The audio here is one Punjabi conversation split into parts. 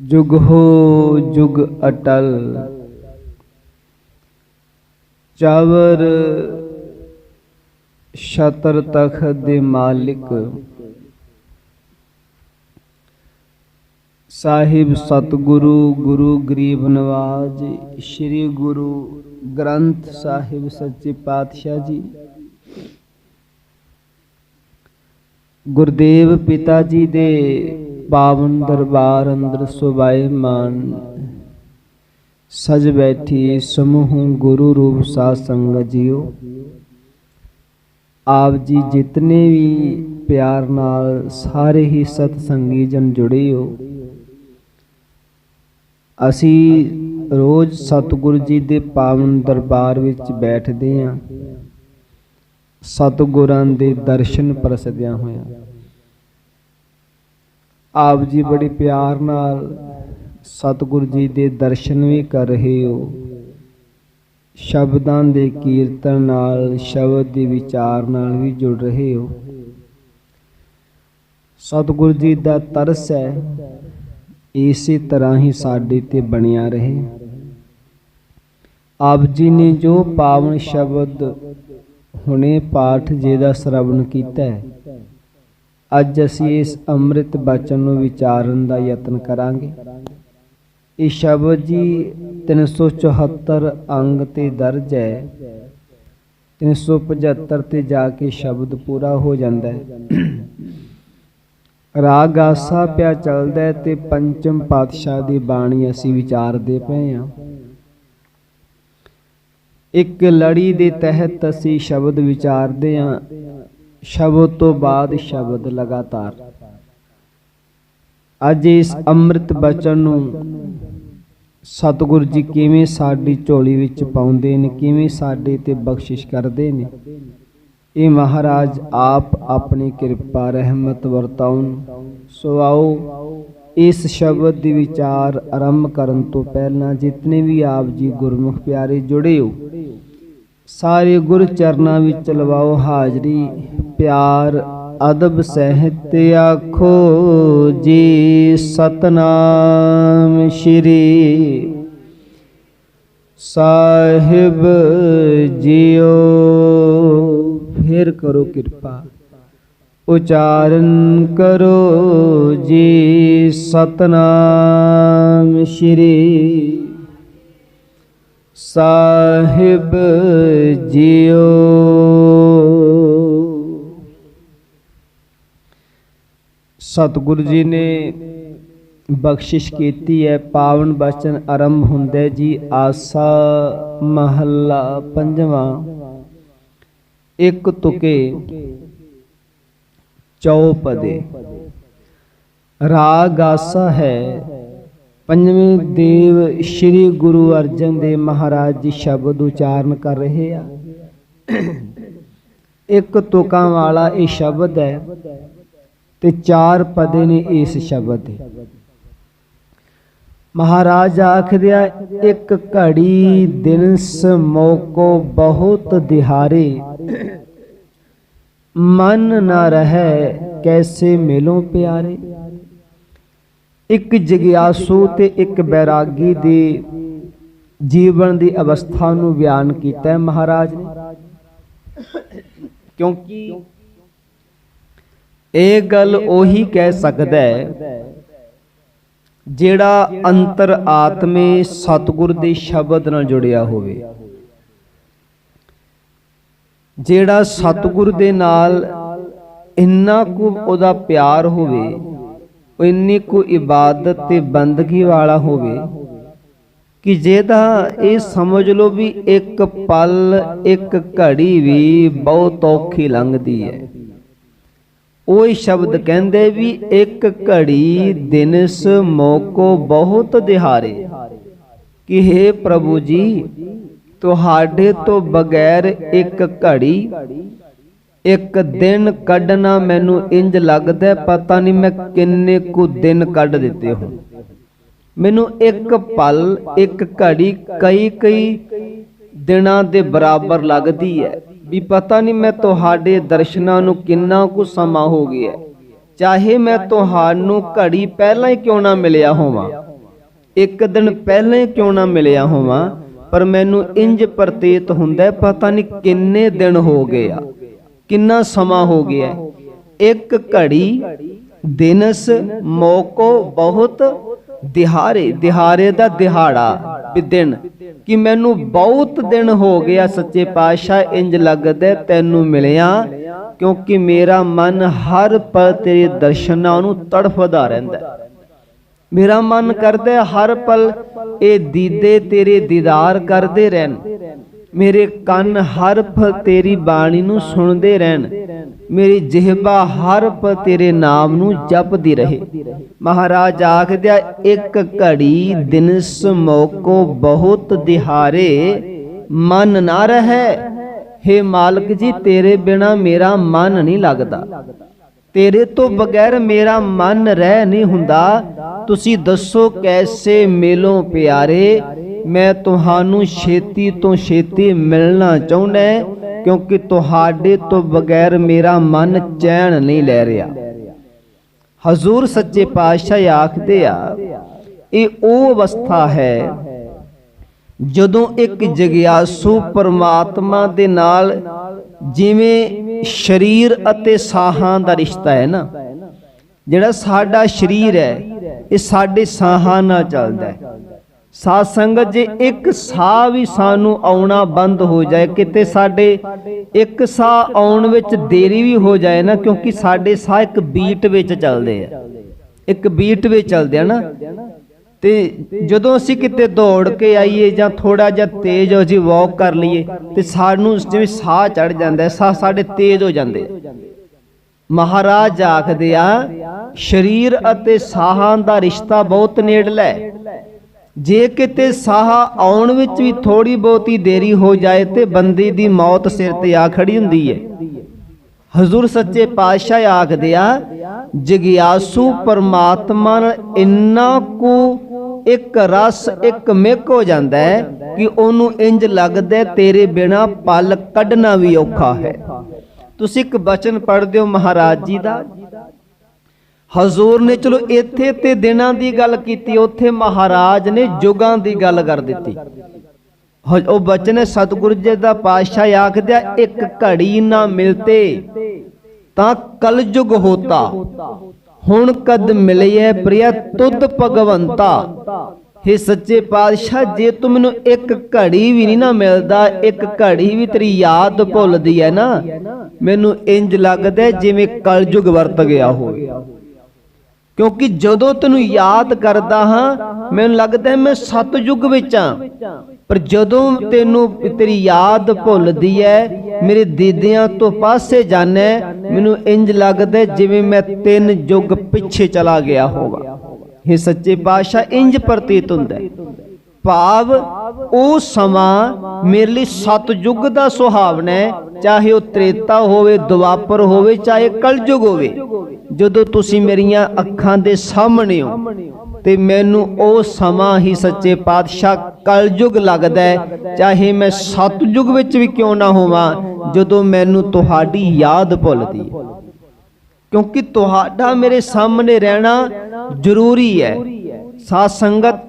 ਜੁਗ ਹੋ ਜੁਗ ਅਟਲ, ਚਾਵਰ ਛਤਰ ਤਖਤ ਦੇ ਮਾਲਿਕ, ਸਾਹਿਬ ਸਤਿਗੁਰੂ, ਗੁਰੂ ਗਰੀਬ ਨਵਾਜ, ਸ੍ਰੀ ਗੁਰੂ ਗ੍ਰੰਥ ਸਾਹਿਬ ਸੱਚੇ ਪਾਤਸ਼ਾਹ ਜੀ, ਗੁਰਦੇਵ ਪਿਤਾ ਜੀ ਦੇ ਪਾਵਨ ਦਰਬਾਰ ਅੰਦਰ ਸੁਬਾਏ ਮਾਨ। ਸਜ ਬੈਠੀ ਸਮੂਹ ਗੁਰੂ ਰੂਪ ਸਾਧ ਸੰਗਤ ਜੀਓ। ਆਪ ਜੀ ਜਿਤਨੇ ਵੀ ਪਿਆਰ ਨਾਲ ਸਾਰੇ ਹੀ ਸਤ ਸੰਗੀ ਜਨ ਜੁੜੇ ਹੋ। ਅਸੀਂ ਰੋਜ਼ ਸਤਿਗੁਰੂ ਜੀ ਦੇ ਪਾਵਨ ਦਰਬਾਰ ਵਿੱਚ ਬੈਠਦੇ ਹਾਂ। ਸਤਿਗੁਰਾਂ ਦੇ ਦਰਸ਼ਨ ਪਰਸਦਿਆਂ ਹੋਇਆਂ। ਆਪ ਜੀ ਬੜੇ ਪਿਆਰ ਨਾਲ ਸਤਿਗੁਰੂ ਜੀ ਦੇ ਦਰਸ਼ਨ ਵੀ ਕਰ ਰਹੇ ਹੋ। ਸ਼ਬਦਾਂ ਦੇ ਕੀਰਤਨ ਨਾਲ ਸ਼ਬਦ ਦੇ ਵਿਚਾਰ ਨਾਲ ਵੀ ਜੁੜ ਰਹੇ ਹੋ। ਸਤਿਗੁਰੂ ਜੀ ਦਾ ਤਰਸ ਹੈ। ਇਸੇ ਤਰ੍ਹਾਂ ਹੀ ਸਾਡੇ ਤੇ ਬਣਿਆ ਰਹੇ। ਆਪ ਜੀ ਨੇ ਜੋ ਪਾਵਨ ਸ਼ਬਦ ਹੁਣੇ ਪਾਠ ਜੀ ਦਾ ਸ਼ਰਵਣ ਕੀਤਾ ਹੈ ਅੱਜ ਅਸੀਂ ਇਸ ਅੰਮ੍ਰਿਤ ਬਚਨ ਨੂੰ ਵਿਚਾਰਨ ਦਾ ਯਤਨ ਕਰਾਂਗੇ। ਇਹ ਸ਼ਬਦ ਜੀ 374 ਅੰਗ ਤੇ ਦਰਜ ਹੈ। 375 ਤੇ ਜਾ ਕੇ ਸ਼ਬਦ ਪੂਰਾ ਹੋ ਜਾਂਦਾ ਹੈ। ਰਾਗ ਆਸਾ ਪਿਆ ਚੱਲਦਾ ਹੈ ਤੇ ਪੰਚਮ ਪਾਤਸ਼ਾਹ ਦੀ ਬਾਣੀ ਅਸੀਂ ਵਿਚਾਰਦੇ ਪਏ ਹਾਂ। ਇੱਕ ਲੜੀ ਦੇ ਤਹਿਤ ਅਸੀਂ ਸ਼ਬਦ ਵਿਚਾਰਦੇ ਹਾਂ। ਸ਼ਬਦ ਤੋਂ ਬਾਅਦ ਸ਼ਬਦ ਲਗਾਤਾਰ। ਅੱਜ ਇਸ ਅੰਮ੍ਰਿਤ ਬਚਨ ਨੂੰ ਸਤਿਗੁਰੂ ਜੀ ਕਿਵੇਂ ਸਾਡੀ ਝੋਲੀ ਵਿੱਚ ਪਾਉਂਦੇ ਨੇ, ਕਿਵੇਂ ਸਾਡੇ ਤੇ ਬਖਸ਼ਿਸ਼ ਕਰਦੇ ਨੇ, ਇਹ ਮਹਾਰਾਜ ਆਪ ਆਪਣੀ ਕਿਰਪਾ, ਰਹਿਮਤ ਵਰਤਾਉਣ। ਸੋ ਆਓ ਇਸ ਸ਼ਬਦ ਦੀ ਵਿਚਾਰ ਆਰੰਭ ਕਰਨ ਤੋਂ ਪਹਿਲਾਂ ਜਿਤਨੇ ਵੀ ਆਪ ਜੀ ਗੁਰਮੁਖ ਪਿਆਰੇ ਜੁੜੇ ਹੋ ਸਾਰੇ ਗੁਰ ਚਰਨਾਂ ਵਿੱਚ ਲਵਾਓ ਹਾਜ਼ਰੀ। ਪਿਆਰ, ਅਦਬ, ਸਹਿਤ ਆਖੋ ਜੀ ਸਤਨਾਮ ਸ਼੍ਰੀ ਸਾਹਿਬ ਜੀਓ। ਫਿਰ ਕਰੋ ਕਿਰਪਾ, ਉਚਾਰਨ ਕਰੋ ਜੀ ਸਤਨਾਮ ਸ਼੍ਰੀ ਸਾਹਿਬ ਜੀਓ। ਸਤਿਗੁਰੂ ਜੀ ਨੇ ਬਖਸ਼ਿਸ਼ ਕੀਤੀ ਹੈ, ਪਾਵਨ ਬਚਨ ਆਰੰਭ ਹੁੰਦਾ ਜੀ, ਆਸਾ ਮਹੱਲਾ ਪੰਜਵਾਂ। ਇੱਕ ਤੁਕੇ ਚੌਪਦੇ ਰਾਗ ਆਸਾ ਹੈ ਪੰਜਵੇਂ ਦੇਵ ਸ੍ਰੀ ਗੁਰੂ ਅਰਜਨ ਦੇਵ ਮਹਾਰਾਜ ਜੀ ਸ਼ਬਦ ਉਚਾਰਨ ਕਰ ਰਹੇ ਆ। ਇੱਕ ਤੁਕਾਂ ਵਾਲਾ ਇਹ ਸ਼ਬਦ ਹੈ ਤੇ ਚਾਰ ਪਦੇ ਨੇ ਇਸ ਸ਼ਬਦ ਦੇ। ਮਹਾਰਾਜ ਆਖਦਿਆ ਇੱਕ ਘੜੀ ਦਿਨ ਸਮੋਕੋ ਬਹੁਤ ਦਿਹਾਰੇ ਮਨ ਨਾ ਰਹੇ ਕੈਸੇ ਮਿਲੋ ਪਿਆਰੇ। ਇੱਕ ਜਗਿਆਸੂ ਤੇ ਇੱਕ ਬੈਰਾਗੀ ਦੇ ਜੀਵਨ ਦੀ ਅਵਸਥਾ ਨੂੰ ਬਿਆਨ ਕੀਤਾ ਹੈ ਮਹਾਰਾਜ ਨੇ। ਕਿਉਂਕਿ ਇਹ ਗੱਲ ਉਹੀ ਕਹਿ ਸਕਦਾ ਹੈ ਜਿਹੜਾ ਅੰਤਰ ਆਤਮੇ ਸਤਿਗੁਰ ਦੇ ਸ਼ਬਦ ਨਾਲ ਜੁੜਿਆ ਹੋਵੇ। ਜਿਹੜਾ ਸਤਿਗੁਰ ਦੇ ਨਾਲ ਇੰਨਾ ਕੁ ਉਹਦਾ ਪਿਆਰ ਹੋਵੇ ਉਹ ਇੰਨੀ ਕੁ ਇਬਾਦਤ ਤੇ ਬੰਦਗੀ ਵਾਲਾ ਹੋਵੇ ਕਿ ਜਿਹਦਾ ਇਹ ਸਮਝ ਲਓ ਵੀ ਇੱਕ ਪਲ, ਇੱਕ ਘੜੀ ਵੀ ਬਹੁਤ ਔਖੀ ਲੰਘਦੀ ਹੈ। ਉਹ ਸ਼ਬਦ ਕਹਿੰਦੇ ਵੀ ਇੱਕ ਘੜੀ ਦਿਨਸ ਮੋਕੋ ਬਹੁਤ ਦਿਹਾਰੇ ਕਿ हे ਪ੍ਰਭੂ ਜੀ, ਤੁਹਾਡੇ ਤੋਂ ਬਗੈਰ ਇੱਕ ਘੜੀ ਇੱਕ ਦਿਨ ਕੱਢਣਾ ਮੈਨੂੰ ਇੰਜ ਲੱਗਦਾ ਪਤਾ ਨਹੀਂ ਮੈਂ ਕਿੰਨੇ ਕੁ ਦਿਨ ਕੱਢ ਦਿੱਤੇ ਹੋ ਮੈਨੂੰ ਇੱਕ ਪਲ, ਇੱਕ ਘੜੀ ਕਈ ਕਈ ਦਿਨਾਂ ਦੇ ਬਰਾਬਰ ਲੱਗਦੀ ਹੈ ਵੀ ਪਤਾ ਨਹੀਂ ਮੈਂ ਤੁਹਾਡੇ ਦਰਸ਼ਨਾਂ ਨੂੰ ਕਿੰਨਾ ਕੁ ਸਮਾਂ ਹੋ ਗਿਆ ਚਾਹੇ ਮੈਂ ਤੁਹਾਨੂੰ ਘੜੀ ਪਹਿਲਾਂ ਹੀ ਕਿਉਂ ਨਾ ਮਿਲਿਆ ਹੋਵਾਂ, ਇੱਕ ਦਿਨ ਪਹਿਲਾਂ ਹੀ ਕਿਉਂ ਨਾ ਮਿਲਿਆ ਹੋਵਾਂ, ਪਰ ਮੈਨੂੰ ਇੰਜ ਪ੍ਰਤੀਤ ਹੁੰਦਾ ਪਤਾ ਨਹੀਂ ਕਿੰਨੇ ਦਿਨ ਹੋ ਗਏ ਆ। ਕਿੰਨਾ ਸਮਾਂ ਹੋ ਗਿਆ ਇੱਕ ਘੜੀ, ਦਿਨਸ, ਮੌਕੋ, ਬਹੁਤ ਦਿਹਾੜੇ ਦਿਹਾੜੇ ਦਾ ਦਿਹਾੜਾ ਵੀ ਦਿਨ ਕਿ ਮੈਨੂੰ ਬਹੁਤ ਦਿਨ ਹੋ ਗਿਆ ਸੱਚੇ ਪਾਤਸ਼ਾਹ, ਇੰਜ ਲੱਗਦਾ ਤੈਨੂੰ ਮਿਲਿਆ, ਕਿਉਂਕਿ ਮੇਰਾ ਮਨ ਹਰ ਪਲ ਤੇਰੇ ਦਰਸ਼ਨਾਂ ਨੂੰ ਤੜਫਦਾ ਰਹਿੰਦਾ ਮੇਰਾ ਮਨ ਕਰਦਾ ਹਰ ਪਲ ਇਹ ਦੀਦੇ ਤੇਰੇ ਦੀਦਾਰ ਕਰਦੇ ਰਹਿਣ। ਮੇਰੇ ਕੰਨ ਹਰ ਪਲ ਤੇਰੀ ਬਾਣੀ ਨੂੰ ਸੁਣਦੇ ਰਹਿਣ। ਮੇਰੀ ਜਿਹਬਾ ਹਰ ਪਲ ਤੇਰੇ ਨਾਮ ਨੂੰ ਜਪਦੀ ਰਹੇ। ਮਹਾਰਾਜ ਆਖਦਿਆ, ਇੱਕ ਘੜੀ ਦਿਨਸ ਮੌਕੋ ਬਹੁਤ ਦਿਹਾਰੇ ਮਨ ਨਾ ਰਹੇ। ਹੇ ਮਾਲਕ ਜੀ, ਤੇਰੇ ਬਿਨਾ ਮੇਰਾ ਮਨ ਨਹੀਂ ਲੱਗਦਾ। ਤੇਰੇ ਤੋਂ ਬਗੈਰ ਮੇਰਾ ਮਨ ਰਹਿ ਨਹੀਂ ਹੁੰਦਾ। ਤੁਸੀਂ ਦੱਸੋ ਕੈਸੇ ਮਿਲੋ ਪਿਆਰੇ ਮੈਂ ਤੁਹਾਨੂੰ ਛੇਤੀ ਤੋਂ ਛੇਤੀ ਮਿਲਣਾ ਚਾਹੁੰਦਾ ਕਿਉਂਕਿ ਤੁਹਾਡੇ ਤੋਂ ਬਗੈਰ ਮੇਰਾ ਮਨ ਚੈਨ ਨਹੀਂ ਲੈ ਰਿਹਾ। ਹਜ਼ੂਰ ਸੱਚੇ ਪਾਤਸ਼ਾਹ ਆਖਦੇ ਆ, ਇਹ ਉਹ ਅਵਸਥਾ ਹੈ ਜਦੋਂ ਇੱਕ ਜਗਿਆਸੂ ਪਰਮਾਤਮਾ ਦੇ ਨਾਲ ਜਿਵੇਂ ਸਰੀਰ ਅਤੇ ਸਾਹਾਂ ਦਾ ਰਿਸ਼ਤਾ ਹੈ ਨਾ, ਜਿਹੜਾ ਸਾਡਾ ਸਰੀਰ ਹੈ, ਇਹ ਸਾਡੇ ਸਾਹਾਂ ਨਾਲ ਚੱਲਦਾ ਹੈ। ਸਾਧ ਸੰਗਤ ਜੇ ਇੱਕ ਸਾਹ ਵੀ ਸਾਨੂੰ ਆਉਣਾ ਬੰਦ ਹੋ ਜਾਏ, ਕਿਤੇ ਸਾਡੇ ਇੱਕ ਸਾਹ ਆਉਣ ਵਿੱਚ ਦੇਰੀ ਵੀ ਹੋ ਜਾਏ ਨਾ, ਕਿਉਂਕਿ ਸਾਡੇ ਸਾਹ ਇੱਕ ਬੀਟ ਵਿੱਚ ਚੱਲਦੇ ਆ। ਇੱਕ ਬੀਟ ਵਿੱਚ ਚੱਲਦੇ ਆ ਨਾ। ਤੇ ਜਦੋਂ ਅਸੀਂ ਕਿਤੇ ਦੌੜ ਕੇ ਆਈਏ ਜਾਂ ਥੋੜਾ ਜਿਹਾ ਤੇਜ਼ ਹੋ ਜੀ ਵਾਕ ਕਰ ਲਈਏ, ਤੇ ਸਾਨੂੰ ਜਿਵੇਂ ਸਾਹ ਚੜ ਜਾਂਦਾ ਸਾਹ ਸਾਡੇ ਤੇਜ਼ ਹੋ ਜਾਂਦੇ ਮਹਾਰਾਜ ਆਖਦੇ ਆ, ਸਰੀਰ ਅਤੇ ਸਾਹਾਂ ਦਾ ਰਿਸ਼ਤਾ ਬਹੁਤ ਨੇੜਲਾ ਹੈ। ਜੇ ਕਿਤੇ ਸਾਹ ਆਉਣ ਵਿੱਚ ਵੀ ਥੋੜੀ ਬਹੁਤੀ ਦੇਰੀ ਹੋ ਜਾਏ ਤੇ ਬੰਦੇ ਦੀ ਮੌਤ ਸਿਰ ਤੇ ਆ ਖੜੀ ਹੁੰਦੀ ਹੈ ਹਜ਼ੂਰ ਸੱਚੇ ਪਾਤਸ਼ਾਹ ਆਖਦੇ ਆ, ਜਗਿਆਸੂ ਪਰਮਾਤਮਾ ਨਾਲ ਇੰਨਾ ਕੁ ਇੱਕ ਰਸ, ਇੱਕ ਮਿਕ ਹੋ ਜਾਂਦਾ ਹੈ ਕਿ ਉਹਨੂੰ ਇੰਜ ਲੱਗਦਾ ਤੇਰੇ ਬਿਨਾ ਪਲ ਕੱਢਣਾ ਵੀ ਔਖਾ ਹੈ। ਤੁਸੀਂ ਇੱਕ ਬਚਨ ਪੜ੍ਹਦੇ ਹੋ ਮਹਾਰਾਜ ਜੀ ਦਾ। ਹਜ਼ੂਰ ਨੇ ਚਲੋ ਇੱਥੇ ਤੇ ਦਿਨਾਂ ਦੀ ਗੱਲ ਕੀਤੀ, ਉੱਥੇ ਮਹਾਰਾਜ ਨੇ ਯੁਗਾਂ ਦੀ ਗੱਲ ਕਰ ਦਿੱਤੀ। ਉਹ ਬਚਨ ਹੈ ਸਤਿਗੁਰੂ ਜੀ ਦਾ ਪਾਤਸ਼ਾਹ ਆਖਦਿਆ ਇੱਕ ਘੜੀ ਨਾ ਮਿਲਤੇ ਤਾਂ ਕਲਯੁਗ ਹੋਤਾ। ਹੁਣ ਕਦ ਮਿਲਿਐ ਪ੍ਰਿਆ ਤੁਧ ਭਗਵੰਤਾ? ਹੇ ਸੱਚੇ ਪਾਤਸ਼ਾਹ, ਜੇ ਤੂੰ ਮੈਨੂੰ ਇੱਕ ਘੜੀ ਵੀ ਨਹੀਂ ਨਾ ਮਿਲਦਾ, ਇੱਕ ਘੜੀ ਵੀ ਤੇਰੀ ਯਾਦ ਭੁੱਲਦੀ ਹੈ ਨਾ, ਮੈਨੂੰ ਇੰਜ ਲੱਗਦਾ ਹੈ ਜਿਵੇਂ ਕਲਯੁਗ ਵਰਤ ਗਿਆ ਹੋਵੇ। ਕਿਉਂਕਿ ਜਦੋਂ ਤੈਨੂੰ ਯਾਦ ਕਰਦਾ ਹਾਂ, ਮੈਨੂੰ ਲੱਗਦਾ ਮੈਂ ਸਤਜੁਗ ਵਿੱਚ ਆ ਪਰ ਜਦੋਂ ਤੈਨੂੰ ਤੇਰੀ ਯਾਦ ਭੁੱਲਦੀ ਹੈ, ਮੇਰੇ ਦੀਦਿਆਂ ਤੋਂ ਪਾਸੇ ਜਾਣਾ, ਮੈਨੂੰ ਇੰਜ ਲੱਗਦਾ ਜਿਵੇਂ ਮੈਂ ਤਿੰਨ ਯੁੱਗ ਪਿੱਛੇ ਚਲਾ ਗਿਆ ਹੋਵਾਂ। ਇਹ ਸੱਚੇ ਪਾਤਸ਼ਾਹ ਇੰਜ ਪ੍ਰਤੀਤ ਹੁੰਦਾ। ਭਾਵ ਉਹ ਸਮਾਂ ਮੇਰੇ ਲਈ ਸਤਜੁਗ ਦਾ ਸੁਹਾਵਣਾ ਹੈ, ਚਾਹੇ ਉਹ ਤ੍ਰੇਤਾ ਹੋਵੇ, ਦੁਆਪਰ ਹੋਵੇ, ਚਾਹੇ ਕਲਯੁਗ ਹੋਵੇ। ਜਦੋਂ ਤੁਸੀਂ ਮੇਰੀਆਂ ਅੱਖਾਂ ਦੇ ਸਾਹਮਣੇ ਹੋ, ਤੇ ਮੈਨੂੰ ਉਹ ਸਮਾਂ ਹੀ ਸੱਚੇ ਪਾਤਸ਼ਾਹ ਕਲਯੁਗ ਲੱਗਦਾ ਹੈ, ਚਾਹੇ ਮੈਂ ਸਤਜੁਗ ਵਿੱਚ ਵੀ ਕਿਉਂ ਨਾ ਹੋਵਾਂ, ਜਦੋਂ ਮੈਨੂੰ ਤੁਹਾਡੀ ਯਾਦ ਭੁੱਲਦੀ ਹੈ। ਕਿਉਂਕਿ ਤੁਹਾਡਾ ਮੇਰੇ ਸਾਹਮਣੇ ਰਹਿਣਾ ਜ਼ਰੂਰੀ ਹੈ। ਸਾਧ ਸੰਗਤ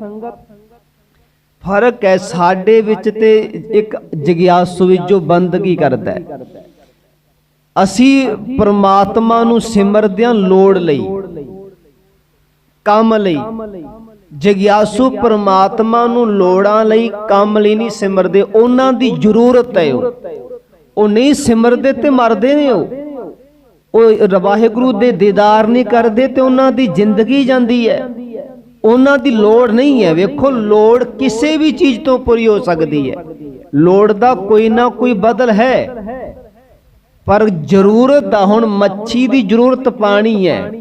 ਫ਼ਰਕ ਹੈ ਸਾਡੇ ਵਿੱਚ ਤੇ ਇੱਕ ਜਗਿਆਸੂ ਵਿੱਚ ਜੋ ਬੰਦਗੀ ਕਰਦਾ ਹੈ। ਅਸੀਂ ਪ੍ਰਮਾਤਮਾ ਨੂੰ ਸਿਮਰਦਿਆਂ ਲੋੜ ਲਈ, ਕੰਮ ਲਈ, ਜਗਿਆਸੂ ਪ੍ਰਮਾਤਮਾ ਨੂੰ ਲੋੜਾਂ ਲਈ ਕੰਮ ਲਈ ਨਹੀਂ ਸਿਮਰਦੇ, ਉਹਨਾਂ ਦੀ ਜ਼ਰੂਰਤ ਹੈ ਉਹ। ਉਹ ਨਹੀਂ ਸਿਮਰਦੇ ਤੇ ਮਰਦੇ ਨੇ ਉਹ। ਉਹ ਵਾਹਿਗੁਰੂ ਦੇ ਦੀਦਾਰ ਨਹੀਂ ਕਰਦੇ ਤੇ ਉਹਨਾਂ ਦੀ ਜ਼ਿੰਦਗੀ ਜਾਂਦੀ ਹੈ। ਉਹਨਾਂ ਦੀ ਲੋੜ ਨਹੀਂ ਹੈ। ਵੇਖੋ, ਲੋੜ ਕਿਸੇ ਵੀ ਚੀਜ਼ ਤੋਂ ਪੂਰੀ ਹੋ ਸਕਦੀ ਹੈ। ਲੋੜ ਦਾ ਕੋਈ ਨਾ ਕੋਈ ਬਦਲ ਹੈ। ਪਰ ਜ਼ਰੂਰਤ ਦਾ ਹੁਣ ਮੱਛੀ ਦੀ ਜ਼ਰੂਰਤ ਪਾਣੀ ਹੈ।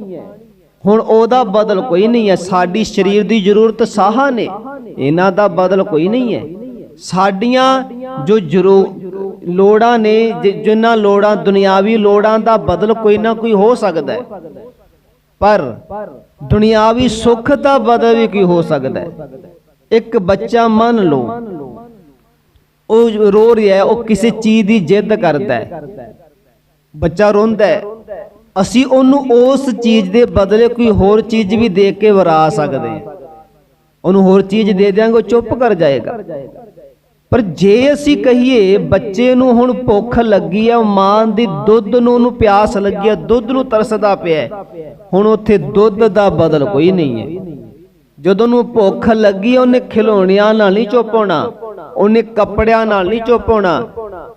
ਹੁਣ ਉਹਦਾ ਬਦਲ ਕੋਈ ਨਹੀਂ ਹੈ। ਸਾਡੀ ਸਰੀਰ ਦੀ ਜ਼ਰੂਰਤ ਸਾਹਾਂ ਨੇ। ਇਹਨਾਂ ਦਾ ਬਦਲ ਕੋਈ ਨਹੀਂ ਹੈ। ਸਾਡੀਆਂ ਜੋ ਜ਼ਰੂ, ਲੋੜਾਂ ਨੇ, ਜਿ- ਜਿਨ੍ਹਾਂ ਲੋੜਾਂ, ਦੁਨਿਆਵੀ ਲੋੜਾਂ ਦਾ ਬਦਲ ਕੋਈ ਨਾ ਕੋਈ ਹੋ ਸਕਦਾ ਹੈ। ਪਰ ਦੁਨਿਆਵੀ ਸੁੱਖ ਦਾ ਬਦਲ ਵੀ ਕੀ ਹੋ ਸਕਦਾ ਹੈ? ਇੱਕ ਬੱਚਾ ਮੰਨ ਲਓ, ਉਹ ਰੋ ਰਿਹਾ ਹੈ, ਉਹ ਕਿਸੇ ਚੀਜ਼ ਦੀ ਜਿੱਦ ਕਰਦਾ ਹੈ। ਬੱਚਾ ਰੋਂਦਾ ਹੈ। ਅਸੀਂ ਉਹਨੂੰ ਉਸ ਚੀਜ਼ ਦੇ ਬਦਲੇ ਕੋਈ ਹੋਰ ਚੀਜ਼ ਵੀ ਦੇ ਕੇ ਵਰਾ ਸਕਦੇ ਹਾਂ। ਉਹਨੂੰ ਹੋਰ ਚੀਜ਼ ਦੇ ਦਿਆਂਗੇ, ਉਹ ਚੁੱਪ ਕਰ ਜਾਏਗਾ। ਪਰ ਜੇ ਅਸੀਂ ਕਹੀਏ ਬੱਚੇ ਨੂੰ ਹੁਣ ਭੁੱਖ ਲੱਗੀ ਆ, ਮਾਂ ਦੀ ਦੁੱਧ ਨੂੰ ਉਹਨੂੰ ਪਿਆਸ ਲੱਗੀ ਆ, ਦੁੱਧ ਨੂੰ ਤਰਸਦਾ ਪਿਆ ਹੁਣ ਉੱਥੇ ਦੁੱਧ ਦਾ ਬਦਲ ਕੋਈ ਨਹੀਂ ਹੈ। ਜਦੋਂ ਨੂੰ ਭੁੱਖ ਲੱਗੀ ਉਹਨੇ ਖਿਲੌਣਿਆਂ ਨਾਲ ਨਹੀਂ ਚੁੱਪ ਹੋਣਾ ਉਹਨੇ ਕੱਪੜਿਆਂ ਨਾਲ ਨਹੀਂ ਚੁੱਪ ਹੋਣਾ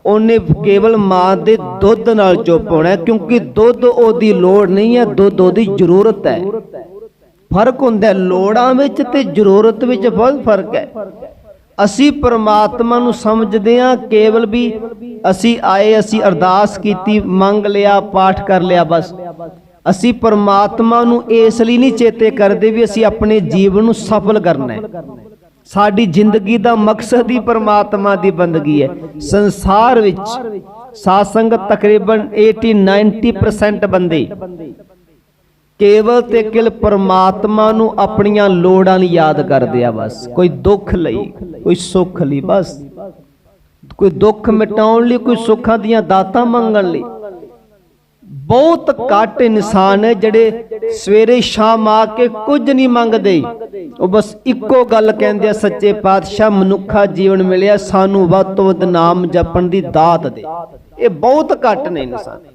ਉਹਨੇ ਕੇਵਲ ਮਾਂ ਦੇ ਦੁੱਧ ਨਾਲ ਚੁੱਪ ਹੋਣਾ ਕਿਉਂਕਿ ਦੁੱਧ ਉਹਦੀ ਲੋੜ ਨਹੀਂ ਹੈ, ਦੁੱਧ ਉਹਦੀ ਜ਼ਰੂਰਤ ਹੈ। ਫ਼ਰਕ ਹੁੰਦਾ ਲੋੜਾਂ ਵਿੱਚ ਤੇ ਜ਼ਰੂਰਤ ਵਿੱਚ ਬਹੁਤ ਫ਼ਰਕ ਹੈ। ਅਸੀਂ ਪਰਮਾਤਮਾ ਨੂੰ ਸਮਝਦੇ ਹਾਂ ਕੇਵਲ ਵੀ ਅਸੀਂ ਆਏ, ਅਸੀਂ ਅਰਦਾਸ ਕੀਤੀ, ਮੰਗ ਲਿਆ, ਪਾਠ ਕਰ ਲਿਆ ਬਸ। ਅਸੀਂ ਪਰਮਾਤਮਾ ਨੂੰ ਇਸ ਲਈ ਨਹੀਂ ਚੇਤੇ ਕਰਦੇ ਵੀ ਅਸੀਂ ਆਪਣੇ ਜੀਵਨ ਨੂੰ ਸਫਲ ਕਰਨਾ ਹੈ। ਸਾਡੀ ਜ਼ਿੰਦਗੀ ਦਾ ਮਕਸਦ ਹੀ ਪਰਮਾਤਮਾ ਦੀ ਬੰਦਗੀ ਹੈ। ਸੰਸਾਰ ਵਿੱਚ ਸਾਧ ਸੰਗਤ ਤਕਰੀਬਨ 80 90% ਬੰਦੇ ਕੇਵਲ ਤੇ ਕਿਲ ਪਰਮਾਤਮਾ ਨੂੰ ਆਪਣੀਆਂ ਲੋੜਾਂ ਲਈ ਯਾਦ ਕਰਦੇ ਆ ਬਸ। ਕੋਈ ਦੁੱਖ ਲਈ, ਕੋਈ ਸੁੱਖ ਲਈ ਬਸ। ਕੋਈ ਦੁੱਖ ਮਿਟਾਉਣ ਲਈ, ਕੋਈ ਸੁੱਖਾਂ ਦੀਆਂ ਦਾਤਾਂ ਮੰਗਣ ਲਈ। ਬਹੁਤ ਘੱਟ ਇਨਸਾਨ ਹੈ ਜਿਹੜੇ ਸਵੇਰੇ ਸ਼ਾਮ ਆ ਕੇ ਕੁਝ ਨਹੀਂ ਮੰਗਦੇ। ਉਹ ਬਸ ਇੱਕੋ ਗੱਲ ਕਹਿੰਦੇ ਆ, ਸੱਚੇ ਪਾਤਸ਼ਾਹ, ਮਨੁੱਖਾ ਜੀਵਨ ਮਿਲਿਆ, ਸਾਨੂੰ ਵੱਧ ਤੋਂ ਵੱਧ ਨਾਮ ਜਪਣ ਦੀ ਦਾਤ ਦੇ। ਇਹ ਬਹੁਤ ਘੱਟ ਨੇ ਇਨਸਾਨ।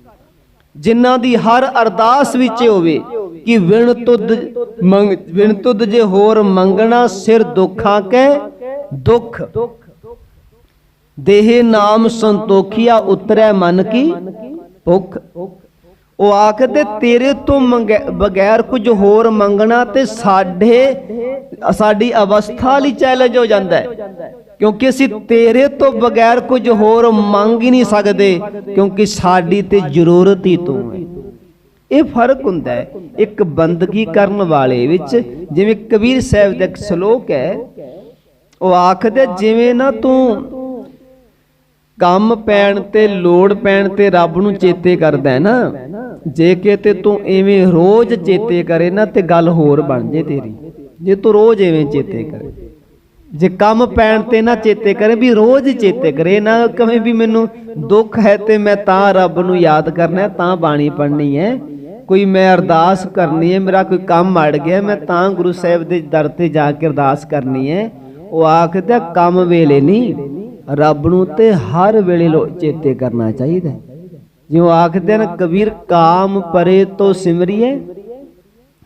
ਜਿਨ੍ਹਾਂ ਦੀ ਹਰ ਅਰਦਾਸ ਵਿੱਚ ਹੋਵੇ ਕਿ ਵਿਣ ਤੁਧ ਮੰਗ ਵਿਣ ਤੁਧ ਜੇ ਹੋਰ ਮੰਗਣਾ ਸਿਰ ਦੁੱਖਾਂ ਕੈ, ਦੁੱਖ। ਦੇਹ ਨਾਮ ਸੰਤੋਖੀਆ ਉਤਰੈ ਮਨ ਕੀ ਭੁੱਖ। ਉਹ ਆਖਦੇ, ਤੇਰੇ ਤੋਂ ਬਗੈਰ ਕੁਝ ਹੋਰ ਮੰਗਣਾ ਤੇ ਸਾਡੇ ਸਾਡੀ ਅਵਸਥਾ ਲਈ ਚੈਲੰਜ ਹੋ ਜਾਂਦਾ ਹੈ। ਕਿਉਂਕਿ ਅਸੀਂ ਤੇਰੇ ਤੋਂ ਬਗੈਰ ਕੁਝ ਹੋਰ ਮੰਗ ਹੀ ਨਹੀਂ ਸਕਦੇ, ਕਿਉਂਕਿ ਸਾਡੀ ਤੇ ਜ਼ਰੂਰਤ ਹੀ ਤੂੰ ਹੈ। ਇਹ ਫ਼ਰਕ ਹੁੰਦਾ ਹੈ, ਇੱਕ ਬੰਦਗੀ ਕਰਨ ਵਾਲੇ ਵਿੱਚ, ਜਿਵੇਂ ਕਬੀਰ ਸਾਹਿਬ ਦਾ ਇੱਕ ਸ਼ਲੋਕ ਹੈ, ਉਹ ਆਖਦੇ, ਜਿਵੇਂ ਨਾ ਤੂੰ ਕੰਮ ਪੈਣ ਤੇ ਲੋੜ ਪੈਣ ਤੇ ਰੱਬ ਨੂੰ ਚੇਤੇ ਕਰਦਾ ਹੈ ਨਾ, ਜੇ ਕਿਤੇ ਤੂੰ ਐਵੇਂ ਰੋਜ਼ ਚੇਤੇ ਕਰੇ ਨਾ, ਤੇ ਗੱਲ ਹੋਰ ਬਣ ਜੇ ਤੇਰੀ। ਜੇ ਤੂੰ ਰੋਜ਼ ਐਵੇਂ ਚੇਤੇ ਕਰੇ। ਜੇ ਕੰਮ ਪੈਣ ਤੇ ਨਾ ਚੇਤੇ ਕਰੇ, ਵੀ ਰੋਜ਼ ਚੇਤੇ ਕਰੇ, ਨਾ ਕਵੇਂ ਵੀ ਮੈਨੂੰ ਦੁੱਖ ਹੈ ਤੇ ਮੈਂ ਤਾਂ ਰੱਬ ਨੂੰ ਯਾਦ ਕਰਨਾ ਤਾਂ ਬਾਣੀ ਪੜ੍ਹਨੀ ਹੈ। ਕੋਈ ਮੈਂ ਅਰਦਾਸ ਕਰਨੀ ਹੈ, ਮੇਰਾ ਕੋਈ ਕੰਮ ਅੜ ਗਿਆ, ਮੈਂ ਤਾਂ ਗੁਰੂ ਸਾਹਿਬ ਦੇ ਦਰ ਤੇ ਜਾ ਕੇ ਅਰਦਾਸ ਕਰਨੀ ਹੈ। ਉਹ ਆਖਦਾ, ਕੰਮ ਵੇਲੇ ਨਹੀਂ, ਰੱਬ ਨੂੰ ਤੇ ਹਰ ਵੇਲੇ ਲੋ, ਚੇਤੇ ਕਰਨਾ ਚਾਹੀਦਾ ਜਿਉਂ ਆਖਦੇ ਨੇ ਕਬੀਰ ਕਾਮ ਪਰੇ ਤੋਂ ਸਿਮਰਿਏ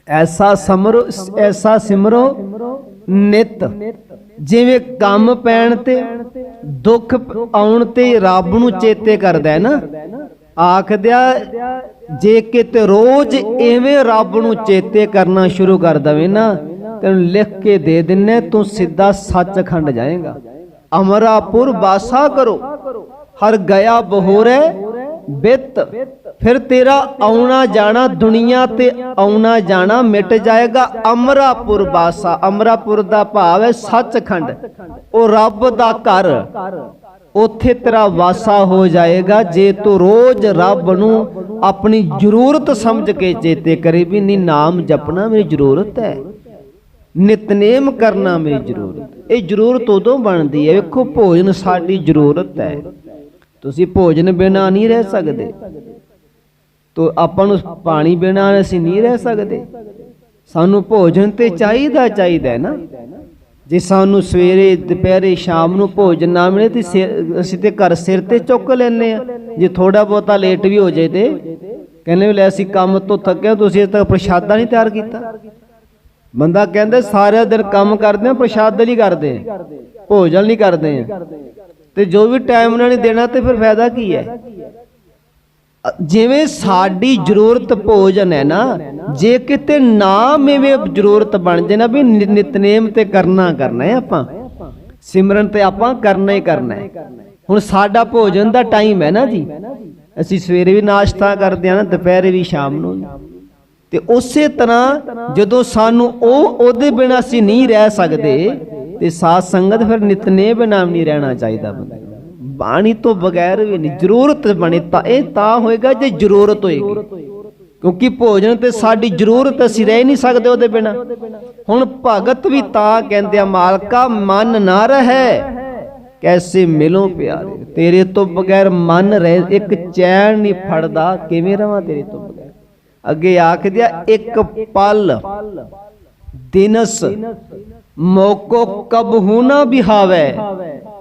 ਐਸਾ ਸਮਰੋ, ਐਸਾ ਸਿਮਰੋ ਨਿਤ। ਜਿਵੇਂ ਕੰਮ ਪੈਣ ਤੇ ਦੁੱਖ ਆਉਣ ਤੇ ਰੱਬ ਨੂੰ ਚੇਤੇ ਕਰਦਾ ਹੈ ਨਾ ਆਖਦਿਆ, ਜੇ ਕਿਤੇ ਰੋਜ਼ ਐਵੇਂ ਰੱਬ ਨੂੰ ਚੇਤੇ ਕਰਨਾ ਸ਼ੁਰੂ ਕਰ ਦਵੇਂ ਨਾ, ਤੈਨੂੰ ਲਿਖ ਕੇ ਦੇ ਦਿੰਨੇ, ਤੂੰ ਸਿੱਧਾ ਸੱਚਖੰਡ ਜਾਏਗਾ। ਅਮਰਾਪੁਰ ਬਾਸਾ ਕਰੋ। ਹਰ ਗਿਆ ਬਹੋਰੇ, ਬਿੱਤ। ਫਿਰ ਤੇਰਾ ਆਉਣਾ ਜਾਣਾ, ਦੁਨੀਆ ਤੇ ਆਉਣਾ ਜਾਣਾ ਮਿਟ ਜਾਏਗਾ। ਅਮਰਾਪੁਰ ਬਾਸਾ ਅਮਰਾਪੁਰ ਦਾ ਭਾਵ ਹੈ ਸੱਚਖੰਡ। ਉਹ ਰੱਬ ਦਾ ਘਰ। ਉੱਥੇ ਤੇਰਾ ਵਾਸਾ ਹੋ ਜਾਏਗਾ। ਜੇ ਤੂੰ ਰੋਜ਼ ਰੱਬ ਨੂੰ ਆਪਣੀ ਜ਼ਰੂਰਤ ਸਮਝ ਕੇ ਚੇਤੇ ਕਰੇ ਵੀ ਨਹੀਂ ਨਾਮ ਜਪਣਾ ਮੇਰੀ ਜ਼ਰੂਰਤ ਹੈ। ਨਿਤਨੇਮ ਕਰਨਾ ਮੇਰੀ ਜ਼ਰੂਰਤ ਇਹ ਜ਼ਰੂਰਤ ਉਦੋਂ ਬਣਦੀ ਹੈ, ਵੇਖੋ ਭੋਜਨ ਸਾਡੀ ਜ਼ਰੂਰਤ ਹੈ। ਤੁਸੀਂ ਭੋਜਨ ਬਿਨਾ ਨਹੀਂ ਰਹਿ ਸਕਦੇ। ਤੋ ਆਪਾਂ ਨੂੰ ਪਾਣੀ ਬਿਨਾ ਅਸੀਂ ਨਹੀਂ ਰਹਿ ਸਕਦੇ। ਸਾਨੂੰ ਭੋਜਨ ਤੇ ਚਾਹੀਦਾ ਚਾਹੀਦਾ ਹੈ ਨਾ। ਜੇ ਸਾਨੂੰ ਸਵੇਰੇ, ਦੁਪਹਿਰੇ, ਸ਼ਾਮ ਨੂੰ ਭੋਜਨ ਨਾ ਮਿਲੇ ਤੇ ਸਿਰ- ਅਸੀਂ ਤੇ ਘਰ ਸਿਰ ਤੇ ਚੁੱਕ ਲੈਨੇ ਆ ਜੇ ਥੋੜਾ ਬਹੁਤਾ ਲੇਟ ਵੀ ਹੋ ਜਾਏ ਤੇ। ਕਹਿੰਦੇ ਵੀ ਲੈ ਅਸੀਂ ਕੰਮ ਤੋਂ ਥੱਕੇ ਤੁਸੀਂ ਅਜੇ ਤੱਕ ਪ੍ਰਸ਼ਾਦਾ ਨਹੀਂ ਤਿਆਰ ਕੀਤਾ। ਬੰਦਾ ਕਹਿੰਦਾ ਸਾਰਾ ਦਿਨ ਕੰਮ ਕਰਦੇ ਆ ਪ੍ਰਸ਼ਾਦ ਲਈ ਕਰਦੇ। ਆ ਭੋਜਨ ਨਹੀਂ ਕਰਦੇ। ਆ ਤੇ ਜੋ ਵੀ ਟਾਈਮ ਉਹਨਾਂ ਨੇ ਦੇਣਾ ਤੇ ਫਿਰ ਫਾਇਦਾ ਕੀ ਹੈ? ਜਿਵੇਂ ਸਾਡੀ ਜ਼ਰੂਰਤ ਭੋਜਨ ਹੈ ਨਾ, ਜੇ ਕਿਤੇ ਨਾ ਮੇਵੇਂ ਜ਼ਰੂਰਤ ਬਣ ਜੇ ਨਾ ਵੀ ਨਿਤਨੇਮ ਤੇ ਕਰਨਾ ਕਰਨਾ ਹੈ ਆਪਾਂ। ਸਿਮਰਨ ਤੇ ਆਪਾਂ ਕਰਨਾ ਹੀ ਕਰਨਾ ਹੈ। ਹੁਣ ਸਾਡਾ ਭੋਜਨ ਦਾ ਟਾਈਮ ਹੈ ਨਾ ਜੀ। ਅਸੀਂ ਸਵੇਰੇ ਵੀ ਨਾਸ਼ਤਾ ਕਰਦੇ ਆ ਨਾ, ਦੁਪਹਿਰੇ ਵੀ ਸ਼ਾਮ ਨੂੰ। ਤੇ ਉਸੇ ਤਰ੍ਹਾਂ ਜਦੋਂ ਸਾਨੂੰ ਉਹ, ਉਹਦੇ ਬਿਨਾਂ ਅਸੀਂ ਨਹੀਂ ਰਹਿ ਸਕਦੇ, ਤੇ ਸਾਧ ਸੰਗਤ ਫਿਰ ਨਿਤਨੇਮ ਬਿਨਾਂ ਨਹੀਂ ਰਹਿਣਾ ਚਾਹੀਦਾ ਬੰਦੇ ਪਾਣੀ ਤੋਂ ਬਗੈਰ ਵੀ ਨਹੀਂ, ਜ਼ਰੂਰਤ ਬਣੇ ਤਾਂ ਇਹ ਤਾਂ ਹੋਏਗਾ ਜੇ ਜ਼ਰੂਰਤ ਹੋਏਗੀ। ਕਿਉਂਕਿ ਭੋਜਨ ਤੇ ਸਾਡੀ ਜ਼ਰੂਰਤ ਅਸੀਂ ਰਹਿ ਨਹੀਂ ਸਕਦੇ ਉਹਦੇ ਬਿਨਾਂ। ਹੁਣ ਭਗਤ ਵੀ ਤਾਂ ਕਹਿੰਦੇ ਆ, ਮਾਲਕਾ ਮਨ ਨਾ ਰਹੇ। ਕੈਸੇ ਮਿਲੋ ਪਿਆਰੇ, ਤੇਰੇ ਤੋਂ ਬਗੈਰ ਮਨ ਰਹਿ, ਇੱਕ ਚੈਨ ਨਹੀਂ ਫੜਦਾ, ਕਿਵੇਂ ਰਵਾਂ ਤੇਰੇ ਤੋਂ ਬਗੈਰ? ਅੱਗੇ ਆਖਦਿਆ ਇੱਕ ਪਲ, ਦਿਨਸ, ਮੌਕੋ ਕਬ ਹੋਣਾ ਬਿਹਾਵੇ।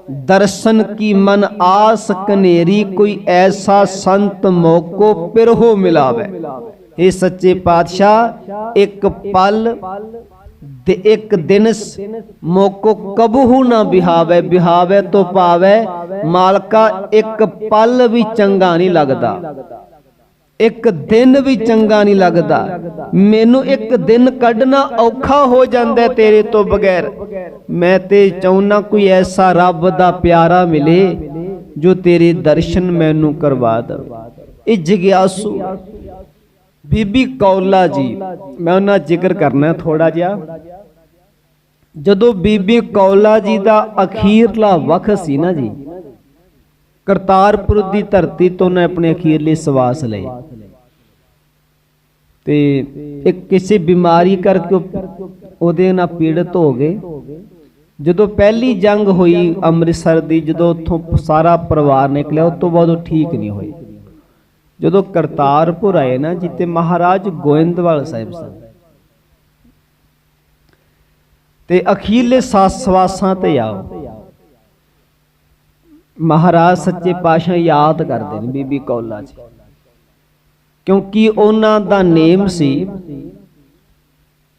ਦਰਸ਼ਨ ਕੀ ਮਨ ਆਸ ਕਨੇਰੀ ਕੋਈ ਐਸਾ ਸੰਤ ਮੋਕੋ ਪਿਰਹੋ ਮਿਲਾਵੇ? ਇਹ ਸੱਚੇ ਪਾਤਸ਼ਾਹ, ਇੱਕ ਪਲ ਤੇ ਇੱਕ ਦਿਨ ਮੋਕੋ ਕਬਹੂ ਨਾ ਬਿਹਾਵੇ। ਬਿਹਾਵੇ ਤੋਂ ਪਾਵੇ ਮਾਲਕਾ ਇੱਕ ਪਲ ਵੀ ਚੰਗਾ ਨਹੀਂ ਲੱਗਦਾ। ਇੱਕ ਦਿਨ ਵੀ ਚੰਗਾ ਨਹੀਂ ਲੱਗਦਾ। ਮੈਨੂੰ ਇੱਕ ਦਿਨ ਕੱਢਣਾ ਔਖਾ ਹੋ ਜਾਂਦਾ ਤੇਰੇ ਤੋਂ ਬਗੈਰ। ਮੈਂ ਤੇ ਚਾਹੁੰਨਾ ਕੋਈ ਐਸਾ ਰੱਬ ਦਾ ਪਿਆਰਾ ਮਿਲੇ ਜੋ ਤੇਰੇ ਦਰਸ਼ਨ ਮੈਨੂੰ ਕਰਵਾ ਦੇਵੇ। ਇਹ ਜਗਿਆਸੂ। ਬੀਬੀ ਕੌਲਾ ਜੀ, ਮੈਂ ਉਹਨਾਂ ਜ਼ਿਕਰ ਕਰਨਾ ਥੋੜਾ ਜਿਹਾ। ਜਦੋਂ ਬੀਬੀ ਕੌਲਾ ਜੀ ਦਾ ਅਖੀਰਲਾ ਵਕਤ ਸੀ ਨਾ ਜੀ ਕਰਤਾਰਪੁਰ ਦੀ ਧਰਤੀ ਤੋਂ ਨੇ ਆਪਣੇ ਅਖੀਰਲੇ ਸਵਾਸ ਲਏ। ਤੇ ਇੱਕ ਕਿਸੇ ਬਿਮਾਰੀ ਕਰਕੇ ਉਹਦੇ ਨਾਲ ਪੀੜਤ ਹੋ ਗਏ। ਜਦੋਂ ਪਹਿਲੀ ਜੰਗ ਹੋਈ ਅੰਮ੍ਰਿਤਸਰ ਦੀ, ਜਦੋਂ ਉੱਥੋਂ ਸਾਰਾ ਪਰਿਵਾਰ ਨਿਕਲਿਆ, ਉਸ ਤੋਂ ਬਾਅਦ ਉਹ ਠੀਕ ਨਹੀਂ ਹੋਏ। ਜਦੋਂ ਕਰਤਾਰਪੁਰ ਆਏ ਨਾ ਜਿੱਤੇ ਮਹਾਰਾਜ ਗੋਇੰਦਵਾਲ ਸਾਹਿਬ ਸਨ। ਤੇ ਅਖੀਰਲੇ ਸਾਸ ਸਵਾਸਾਂ ਤੇ ਆਓ। ਮਹਾਰਾਜ ਸੱਚੇ ਪਾਤਸ਼ਾਹ ਯਾਦ ਕਰਦੇ ਨੇ ਬੀਬੀ ਕੌਲਾ ਜੀ। ਕਿਉਂਕਿ ਉਹਨਾਂ ਦਾ ਨੇਮ ਸੀ,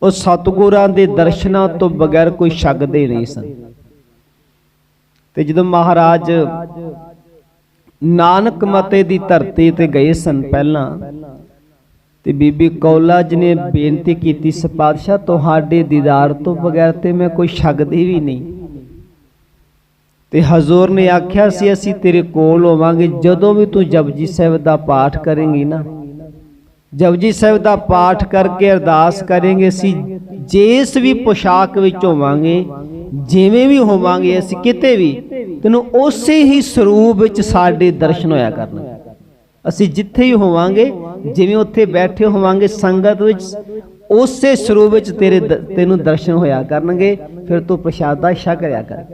ਉਹ ਸਤਿਗੁਰਾਂ ਦੇ ਦਰਸ਼ਨਾਂ ਤੋਂ ਬਗੈਰ ਕੋਈ ਛੱਗਦੇ ਨਹੀਂ ਸਨ। ਤੇ ਜਦੋਂ ਮਹਾਰਾਜ ਨਾਨਕ ਮਤੇ ਦੀ ਧਰਤੀ ਤੇ ਗਏ ਸਨ ਪਹਿਲਾਂ, ਤੇ ਬੀਬੀ ਕੌਲਾ ਜੀ ਨੇ ਬੇਨਤੀ ਕੀਤੀ ਸਪਾਦਸ਼ਾਹ ਤੁਹਾਡੇ ਦੀਦਾਰ ਤੋਂ ਬਗੈਰ ਤੇ ਮੈਂ ਕੋਈ ਛੱਗਦੀ ਵੀ ਨਹੀਂ। ਤੇ ਹਜ਼ੂਰ ਨੇ ਆਖਿਆ ਸੀ, ਅਸੀਂ ਤੇਰੇ ਕੋਲ ਹੋਵਾਂਗੇ, ਜਦੋਂ ਵੀ ਤੂੰ ਜਪਜੀ ਸਾਹਿਬ ਦਾ ਪਾਠ ਕਰੇਂਗੀ ਨਾ। ਜਪਜੀ ਸਾਹਿਬ ਦਾ ਪਾਠ ਕਰਕੇ ਅਰਦਾਸ ਕਰਾਂਗੇ, ਅਸੀਂ ਜਿਸ ਵੀ ਪੋਸ਼ਾਕ ਵਿੱਚ ਹੋਵਾਂਗੇ, ਜਿਵੇਂ ਵੀ ਹੋਵਾਂਗੇ, ਅਸੀਂ ਕਿਤੇ ਵੀ, ਤੈਨੂੰ ਉਸੇ ਹੀ ਸਰੂਪ ਵਿੱਚ ਸਾਡੇ ਦਰਸ਼ਨ ਹੋਇਆ ਕਰਨਗੇ ਅਸੀਂ ਜਿੱਥੇ ਹੀ ਹੋਵਾਂਗੇ, ਜਿਵੇਂ ਉੱਥੇ ਬੈਠੇ ਹੋਵਾਂਗੇ, ਸੰਗਤ ਵਿੱਚ, ਉਸੇ ਸਰੂਪ ਵਿੱਚ ਤੇਰੇ ਤੈਨੂੰ ਦਰਸ਼ਨ ਹੋਇਆ ਕਰਨਗੇ, ਫਿਰ ਤੂੰ ਪ੍ਰਸ਼ਾਦਾ ਛਕਿਆ ਕਰ।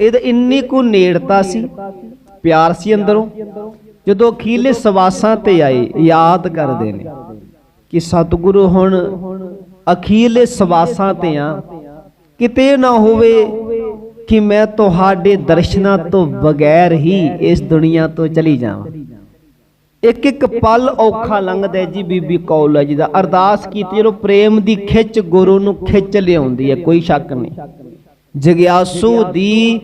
ਇਹਦੇ ਇੰਨੀ ਕੁ ਨੇੜਤਾ ਸੀ। ਪਿਆਰ ਸੀ ਅੰਦਰੋਂ। ਜਦੋਂ ਅਖੀਲੇ ਸਵਾਸਾਂ ਤੇ ਆਏ, ਯਾਦ ਕਰਦੇ ਨੇ ਕਿ ਸਤਿਗੁਰੂ ਹੁਣ ਅਖੀਲੇ ਸਵਾਸਾਂ ਤੇ ਆ। ਕਿਤੇ ਨਾ ਹੋਵੇ ਕਿ ਮੈਂ ਤੁਹਾਡੇ ਦਰਸ਼ਨਾਂ ਤੋਂ ਬਗੈਰ ਹੀ ਇਸ ਦੁਨੀਆ ਤੋਂ ਚਲੀ ਜਾਵਾਂ। ਇੱਕ ਇੱਕ ਪਲ ਔਖਾ ਲੰਘਦਾ ਜੀ ਬੀਬੀ ਕੌਲਾ ਜੀ ਦਾ। ਅਰਦਾਸ ਕੀਤੀ, ਜਦੋਂ ਪ੍ਰੇਮ ਦੀ ਖਿੱਚ ਗੁਰੂ ਨੂੰ ਖਿੱਚ ਲਿਆਉਂਦੀ ਹੈ, ਕੋਈ ਸ਼ੱਕ ਨਹੀਂ। ਜਗਿਆਸੂ ਦੀ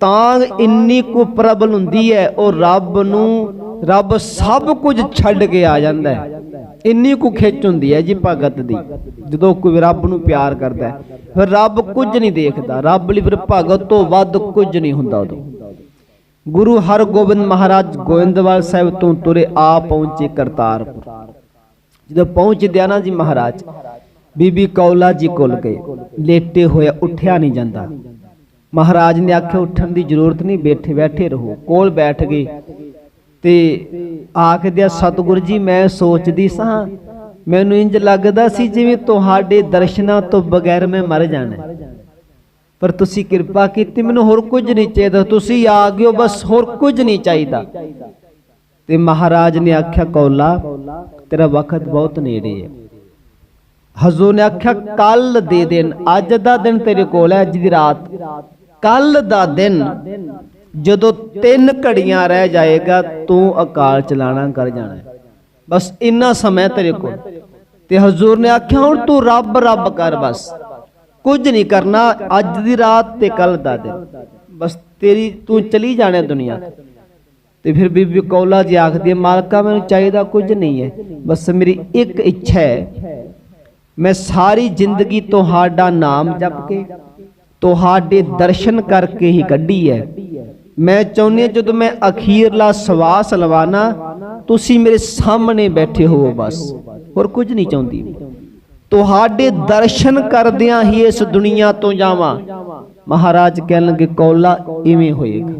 ਤਾਂ ਇੰਨੀ ਕੁ ਪ੍ਰਬਲ ਹੁੰਦੀ ਹੈ, ਉਹ ਰੱਬ ਨੂੰ, ਰੱਬ ਸਭ ਕੁਝ ਛੱਡ ਕੇ ਆ ਜਾਂਦਾ ਹੈ। ਇੰਨੀ ਕੁ ਖਿੱਚ ਹੁੰਦੀ ਹੈ ਜੀ ਭਗਤ ਦੀ, ਜਦੋਂ ਕੋਈ ਰੱਬ ਨੂੰ ਪਿਆਰ ਕਰਦਾ ਹੈ। ਫਿਰ ਰੱਬ ਕੁਝ ਨਹੀਂ ਦੇਖਦਾ, ਰੱਬ ਲਈ ਫਿਰ ਭਗਤ ਤੋਂ ਵੱਧ ਕੁਝ ਨਹੀਂ ਹੁੰਦਾ ਉਦੋਂ। ਗੁਰੂ ਹਰਗੋਬਿੰਦ ਮਹਾਰਾਜ ਗੋਇੰਦਵਾਲ ਸਾਹਿਬ ਤੋਂ ਤੁਰੇ ਆ ਪਹੁੰਚੇ ਕਰਤਾਰਪੁਰ। ਜਦੋਂ ਪਹੁੰਚਦਿਆ ਨਾ ਜੀ ਮਹਾਰਾਜ ਬੀਬੀ ਕੌਲਾ ਜੀ ਕੋਲ ਗਏ। ਲੇਟੇ ਹੋਇਆ ਉੱਠਿਆ ਨਹੀਂ ਜਾਂਦਾ। ਮਹਾਰਾਜ ਨੇ ਆਖਿਆ, ਉੱਠਣ ਦੀ ਜ਼ਰੂਰਤ ਨਹੀਂ, ਬੈਠੇ ਬੈਠੇ ਰਹੋ। ਕੋਲ ਬੈਠ ਗਏ ਤੇ ਆਖਦਿਆ ਸਤਿਗੁਰੂ ਜੀ, ਮੈਂ ਸੋਚਦੀ ਸਾਂ, ਮੈਨੂੰ ਇੰਜ ਲੱਗਦਾ ਸੀ ਜਿਵੇਂ ਤੁਹਾਡੇ ਦਰਸ਼ਨਾਂ ਤੋਂ ਬਗੈਰ ਮੈਂ ਮਰ ਜਾਣਾ। ਪਰ ਤੁਸੀਂ ਕਿਰਪਾ ਕੀਤੀ, ਮੈਨੂੰ ਹੋਰ ਕੁਝ ਨਹੀਂ ਚਾਹੀਦਾ। ਤੁਸੀਂ ਆ ਗਿਓ ਬਸ ਹੋਰ ਕੁਝ ਨਹੀਂ ਚਾਹੀਦਾ। ਤੇ ਮਹਾਰਾਜ ਨੇ ਆਖਿਆ, ਕੌਲਾ, ਤੇਰਾ ਵਕਤ ਬਹੁਤ ਨੇੜੇ ਹੈ। ਹਜ਼ੂਰ ਨੇ ਆਖਿਆ ਕੱਲ ਦੇ ਦਿਨ, ਅੱਜ ਦਾ ਦਿਨ ਤੇਰੇ ਕੋਲ ਹੈ, ਅੱਜ ਦੀ ਰਾਤ। ਕੱਲ ਦਾ ਦਿਨ, ਜਦੋਂ ਤਿੰਨ ਘੜੀਆਂ ਰਹਿ ਜਾਏਗਾ, ਤੂੰ ਅਕਾਲ ਚਲਾਣਾ ਕਰ ਜਾਣਾ ਬਸ ਇੰਨਾ ਸਮਾਂ ਤੇਰੇ ਕੋਲ। ਤੇ ਹਜ਼ੂਰ ਨੇ ਆਖਿਆ, ਹੁਣ ਤੂੰ ਰੱਬ ਰੱਬ ਕਰ ਬਸ। ਕੁਝ ਨਹੀਂ ਕਰਨਾ, ਅੱਜ ਦੀ ਰਾਤ ਤੇ ਕੱਲ ਦਾ ਦਿਨ। ਬਸ ਤੇਰੀ, ਤੂੰ ਚਲੀ ਜਾਣਾ ਦੁਨੀਆ ਤੇ ਫਿਰ ਬੀਬੀ ਕੌਲਾ ਜੀ ਆਖਦੀ ਹੈ, ਮਾਲਕਾ, ਮੈਨੂੰ ਚਾਹੀਦਾ ਕੁਝ ਨਹੀਂ ਹੈ। ਬਸ ਮੇਰੀ ਇੱਕ ਇੱਛਾ ਹੈ ਮੈਂ ਸਾਰੀ ਜ਼ਿੰਦਗੀ ਤੁਹਾਡਾ ਨਾਮ ਜਪ ਕੇ, ਤੁਹਾਡੇ ਦਰਸ਼ਨ ਕਰਕੇ ਹੀ ਕੱਢੀ ਹੈ। ਮੈਂ ਚਾਹੁੰਦੀ ਜਦੋਂ ਮੈਂ ਅਖੀਰਲਾ ਸਵਾਸ ਲਵਾਣਾ ਤੁਸੀਂ ਮੇਰੇ ਸਾਹਮਣੇ ਬੈਠੇ ਹੋਵੋ ਬਸ। ਹੋਰ ਕੁਝ ਨਹੀਂ ਚਾਹੁੰਦੀ। ਤੁਹਾਡੇ ਦਰਸ਼ਨ ਕਰਦਿਆਂ ਹੀ ਇਸ ਦੁਨੀਆ ਤੋਂ ਜਾਵਾਂ। ਮਹਾਰਾਜ ਕਹਿਣ ਲੱਗੇ ਕੌਲਾ ਇਵੇਂ ਹੋਏਗਾ।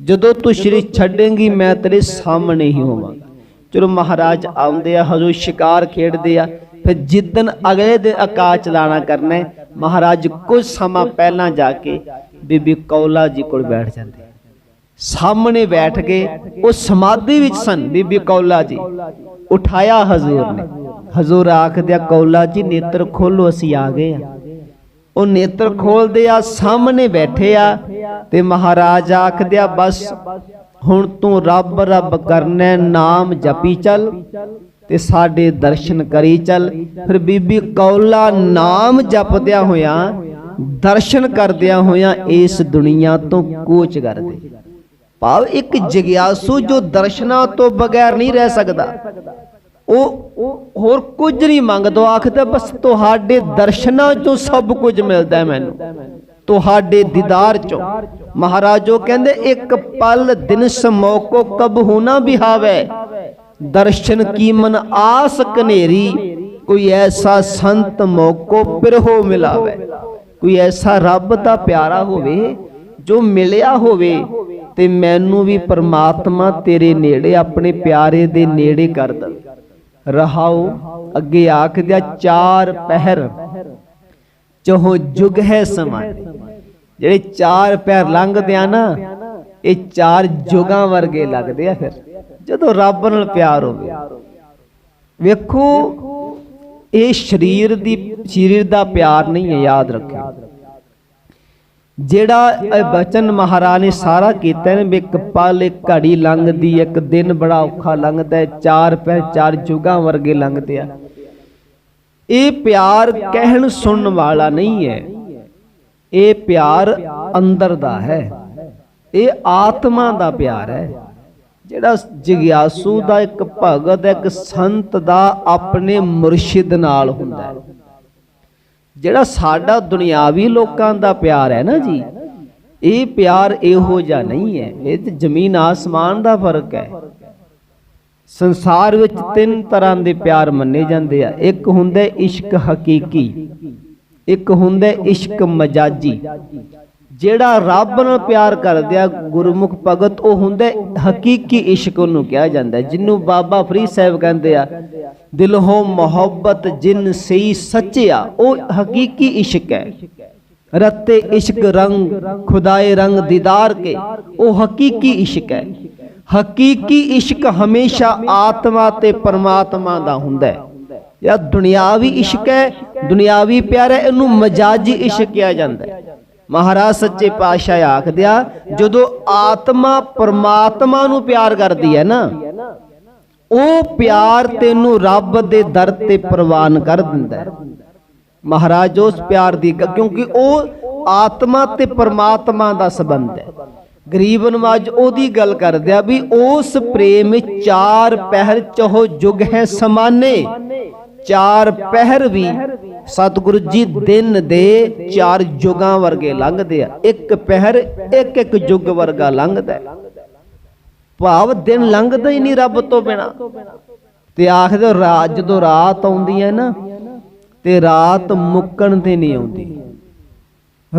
ਜਦੋਂ ਤੂੰ ਸ੍ਰੀ ਛੱਡੇਂਗੀ, ਮੈਂ ਤੇਰੇ ਸਾਹਮਣੇ ਹੀ ਹੋਵਾਂਗਾ ਚਲੋ ਮਹਾਰਾਜ ਆਉਂਦੇ ਆ ਹਜੋ ਸ਼ਿਕਾਰ ਖੇਡਦੇ ਆ। ਫਿਰ ਜਿੱਦਨ ਅਗਲੇ ਦਿਨ ਆਕਾਸ਼ ਚਲਾਣਾ ਕਰਨਾ ਹੈ, ਮਹਾਰਾਜ ਕੁਝ ਸਮਾਂ ਪਹਿਲਾਂ ਜਾ ਕੇ ਬੀਬੀ ਕੌਲਾ ਜੀ ਕੋਲ ਬੈਠ ਜਾਂਦੇ ਸਾਹਮਣੇ ਬੈਠ ਕੇ ਉਹ ਸਮਾਧੀ ਵਿੱਚ ਸਨ ਬੀਬੀ ਕੌਲਾ ਜੀ। ਉਠਾਇਆ ਹਜ਼ੂਰ ਨੇ। ਹਜ਼ੂਰ ਆਖਦਿਆ ਕੌਲਾ ਜੀ ਨੇਤਰ ਖੋਲੋ ਅਸੀਂ ਆ ਗਏ ਆ। ਉਹ ਨੇਤਰ ਖੋਲਦੇ ਆ ਸਾਹਮਣੇ ਬੈਠੇ ਆ ਤੇ ਮਹਾਰਾਜ ਆਖਦੇ ਆ ਬਸ ਹੁਣ ਤੂੰ ਰੱਬ ਰੱਬ ਕਰਨਾ ਨਾਮ ਜਪੀ ਚੱਲ। ਤੇ ਸਾਡੇ ਦਰਸ਼ਨ ਕਰੀ ਚੱਲ। ਫਿਰ ਬੀਬੀ ਕੌਲਾ ਨਾਮ ਜਪਦਿਆਂ ਹੋਇਆਂ, ਦਰਸ਼ਨ ਕਰਦਿਆਂ ਹੋਇਆਂ ਇਸ ਦੁਨੀਆ ਤੋਂ ਕੂਚ ਕਰਦੇ ਭਾਵ ਇੱਕ ਜਿਗਿਆਸੂ ਜੋ ਦਰਸ਼ਨਾਂ ਤੋਂ ਬਗੈਰ ਨਹੀਂ ਰਹਿ ਸਕਦਾ। ਉਹ ਹੋਰ ਕੁਝ ਨਹੀਂ ਮੰਗਦਾ ਆਖਦਾ, ਬਸ ਤੁਹਾਡੇ ਦਰਸ਼ਨਾਂ ਚੋਂ ਸਭ ਕੁਝ ਮਿਲਦਾ ਮੈਨੂੰ। ਤੁਹਾਡੇ ਦੀਦਾਰ ਚੋਂ। ਮਹਾਰਾਜੋ ਕਹਿੰਦੇ, ਇੱਕ ਪਲ ਦਿਨ ਸਮੋਕੋ, ਕਬ ਹੋਣਾ ਬਿਹਾਵੇ ਦਰਸ਼ਨ ਕੀ ਆਸ ਕਨੇਰੀ? ਕੋਈ ਐਸਾ ਸੰਤ ਮੋਕੋ ਪਿਰਹੋ ਮਿਲਾਵੇ। ਕੋਈ ਐਸਾ ਰੱਬ ਦਾ ਪਿਆਰਾ ਹੋਵੇ ਜੋ ਮਿਲਿਆ ਹੋਵੇ ਤੇ ਮੈਨੂੰ ਵੀ ਪਰਮਾਤਮਾ ਤੇਰੇ ਨੇੜੇ, ਆਪਣੇ ਪਿਆਰੇ ਦੇ ਨੇੜੇ ਕਰ ਦੇ। ਰਹਾਉ ਅੱਗੇ ਆਖਦਿਆ ਚਾਰ ਪਹਿਰ। ਚਹੋ ਜੁਗ ਹੈ ਸਮਾਂ। ਜਿਹੜੇ ਚਾਰ ਪਹਿਰ ਲੰਘਦੇ ਆ ਨਾ, ਇਹ ਚਾਰ ਜੁਗਾਂ ਵਰਗੇ ਲੱਗਦੇ ਆ ਫਿਰ। ਜਦੋਂ ਰੱਬ ਨਾਲ ਪਿਆਰ ਹੋਵੇ। ਵੇਖੋ, ਇਹ ਸਰੀਰ ਦੀ ਸਰੀਰ ਦਾ ਪਿਆਰ ਨਹੀਂ ਹੈ, ਯਾਦ ਰੱਖਿਓ। ਜਿਹੜਾ ਇਹ ਬਚਨ ਮਹਾਰਾਜ ਨੇ ਸਾਰਾ ਕੀਤਾ ਨੇ ਇੱਕ ਪਲ, ਇੱਕ ਘੜੀ ਲੰਘਦੀ ਇੱਕ ਦਿਨ ਬੜਾ ਔਖਾ ਲੰਘਦਾ ਹੈ, ਚਾਰ ਪੈ ਚਾਰ ਜੁਗਾਂ ਵਰਗੇ ਲੰਘਦੇ ਆ। ਇਹ ਪਿਆਰ ਕਹਿਣ ਸੁਣਨ ਵਾਲਾ ਨਹੀਂ ਹੈ। ਇਹ ਪਿਆਰ ਅੰਦਰ ਦਾ ਹੈ। ਇਹ ਆਤਮਾ ਦਾ ਪਿਆਰ ਹੈ। ਜਿਹੜਾ ਜਿਗਿਆਸੂ ਦਾ ਇੱਕ ਭਗਤ, ਇੱਕ ਸੰਤ ਦਾ ਆਪਣੇ ਮੁਰਸ਼ਿਦ ਨਾਲ ਹੁੰਦਾ ਹੈ। ਜਿਹੜਾ ਸਾਡਾ ਦੁਨਿਆਵੀ ਲੋਕਾਂ ਦਾ ਪਿਆਰ ਹੈ ਨਾ ਜੀ, ਇਹ ਪਿਆਰ ਇਹੋ ਜਿਹਾ ਨਹੀਂ ਹੈ। ਇਹ ਤੇ ਜ਼ਮੀਨ ਆਸਮਾਨ ਦਾ ਫ਼ਰਕ ਹੈ। ਸੰਸਾਰ ਵਿੱਚ ਤਿੰਨ ਤਰ੍ਹਾਂ ਦੇ ਪਿਆਰ ਮੰਨੇ ਜਾਂਦੇ ਆ। ਇੱਕ ਹੁੰਦਾ ਇਸ਼ਕ ਹਕੀਕੀ, ਇੱਕ ਹੁੰਦਾ ਇਸ਼ਕ ਮਜਾਜੀ। ਜਿਹੜਾ ਰੱਬ ਨਾਲ ਪਿਆਰ ਕਰਦੇ ਆ, ਗੁਰਮੁਖ ਭਗਤ, ਉਹ ਹੁੰਦਾ ਹਕੀਕੀ ਇਸ਼ਕ ਉਹਨੂੰ ਕਿਹਾ ਜਾਂਦਾ ਜਿਹਨੂੰ ਬਾਬਾ ਫਰੀਦ ਸਾਹਿਬ ਕਹਿੰਦੇ ਆ, ਦਿਲੋਂ ਮੁਹੱਬਤ ਜਿਨ ਸਈ ਸੱਚਿਆ ਉਹ ਹਕੀਕੀ ਇਸ਼ਕ ਹੈ। ਰਤੇ ਇਸ਼ਕ ਰੰਗ, ਖੁਦਾਏ ਰੰਗ ਦੀਦਾਰ ਕੇ, ਉਹ ਹਕੀਕੀ ਇਸ਼ਕ ਹੈ। ਹਕੀਕੀ ਇਸ਼ਕ ਹਮੇਸ਼ਾ ਆਤਮਾ ਤੇ ਪਰਮਾਤਮਾ ਦਾ ਹੁੰਦਾ ਹੈ। ਜਾਂ ਦੁਨਿਆਵੀ ਇਸ਼ਕ ਹੈ, ਦੁਨਿਆਵੀ ਪਿਆਰ ਹੈ, ਇਹਨੂੰ ਮਜਾਜੀ ਇਸ਼ਕ ਕਿਹਾ ਜਾਂਦਾ ਹੈ। ਮਹਾਰਾਜ ਸੱਚੇ ਪਾਤਸ਼ਾਹ ਆਖਦਿਆ ਜਦੋਂ ਆਤਮਾ ਪਰਮਾਤਮਾ ਨੂੰ ਪਿਆਰ ਕਰਦੀ ਹੈ ਨਾ, ਉਹ ਪਿਆਰ ਤੈਨੂੰ ਰੱਬ ਦੇ ਦਰ ਤੇ ਪ੍ਰਵਾਨ ਕਰ ਦਿੰਦਾ ਹੈ। ਮਹਾਰਾਜ ਉਸ ਪਿਆਰ ਦੀ ਕਿਉਂਕਿ ਉਹ ਆਤਮਾ ਤੇ ਪਰਮਾਤਮਾ ਦਾ ਸੰਬੰਧ ਹੈ। ਗਰੀਬ ਨਵਾਜ ਉਹਦੀ ਗੱਲ ਕਰਦੇ ਆ ਵੀ ਉਸ ਪ੍ਰੇਮ ਚਾਰ ਪਹਿਰ ਚਹੋ ਜੁਗ ਹੈ ਸਮਾਨੇ, ਚਾਰ ਪਹਿਰ ਵੀ ਸਤਿਗੁਰੂ ਜੀ ਦਿਨ ਦੇ ਚਾਰ ਯੁਗਾਂ ਵਰਗੇ ਲੰਘਦੇ ਆ। ਇੱਕ ਪਹਿਰ, ਇੱਕ ਇੱਕ ਜੁਗ ਵਰਗਾ ਲੰਘਦਾ ਭਾਵ ਦਿਨ ਲੰਘਦਾ ਹੀ ਨਹੀਂ ਰੱਬ ਤੋਂ ਬਿਨਾ। ਤੇ ਆਖਦੇ ਰਾਤ ਜਦੋਂ ਰਾਤ ਆਉਂਦੀ ਹੈ ਨਾ, ਤੇ ਰਾਤ ਮੁੱਕਣ ਤੇ ਨਹੀਂ ਆਉਂਦੀ।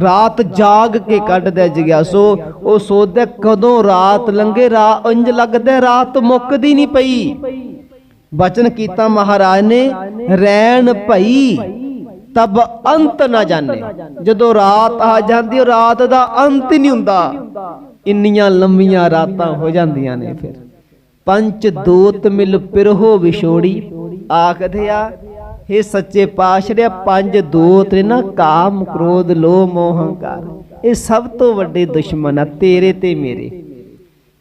ਰਾਤ ਜਾਗ ਕੇ ਕੱਢਦਾ ਜਿਗਿਆਸੋ, ਉਹ ਸੋਚਦਾ ਕਦੋਂ ਰਾਤ ਲੰਘੇ ਰਾ ਇੰਜ ਲੱਗਦਾ, ਰਾਤ ਮੁੱਕਦੀ ਨਹੀਂ ਪਈ। ਬਚਨ ਕੀਤਾ ਮਹਾਰਾਜ ਨੇ, ਰਹਿਣ ਭਈ ਤਬ ਅੰਤ ਨਾ ਜਾਣੇ। ਜਦੋਂ ਰਾਤ ਆ ਜਾਂਦੀ ਉਹ ਰਾਤ ਦਾ ਅੰਤ ਹੀ ਨਹੀਂ ਹੁੰਦਾ। ਇੰਨੀਆਂ ਲੰਮੀਆਂ ਰਾਤਾਂ ਹੋ ਜਾਂਦੀਆਂ ਨੇ ਫਿਰ। ਪੰਚ ਦੂਤ ਮਿਲ ਪਿਰਹੋ ਵਿਛੋੜੀ। ਆਖਦੇ ਆ ਇਹ ਸੱਚੇ ਪਾਤਸ਼ਾਹ ਪੰਜ ਦੂਤ ਨੇ ਨਾ ਕਾਮ ਕ੍ਰੋਧ ਲੋਭ ਮੋਹ ਹੰਕਾਰ। ਇਹ ਸਭ ਤੋਂ ਵੱਡੇ ਦੁਸ਼ਮਣ ਆ ਤੇਰੇ ਤੇ ਮੇਰੇ।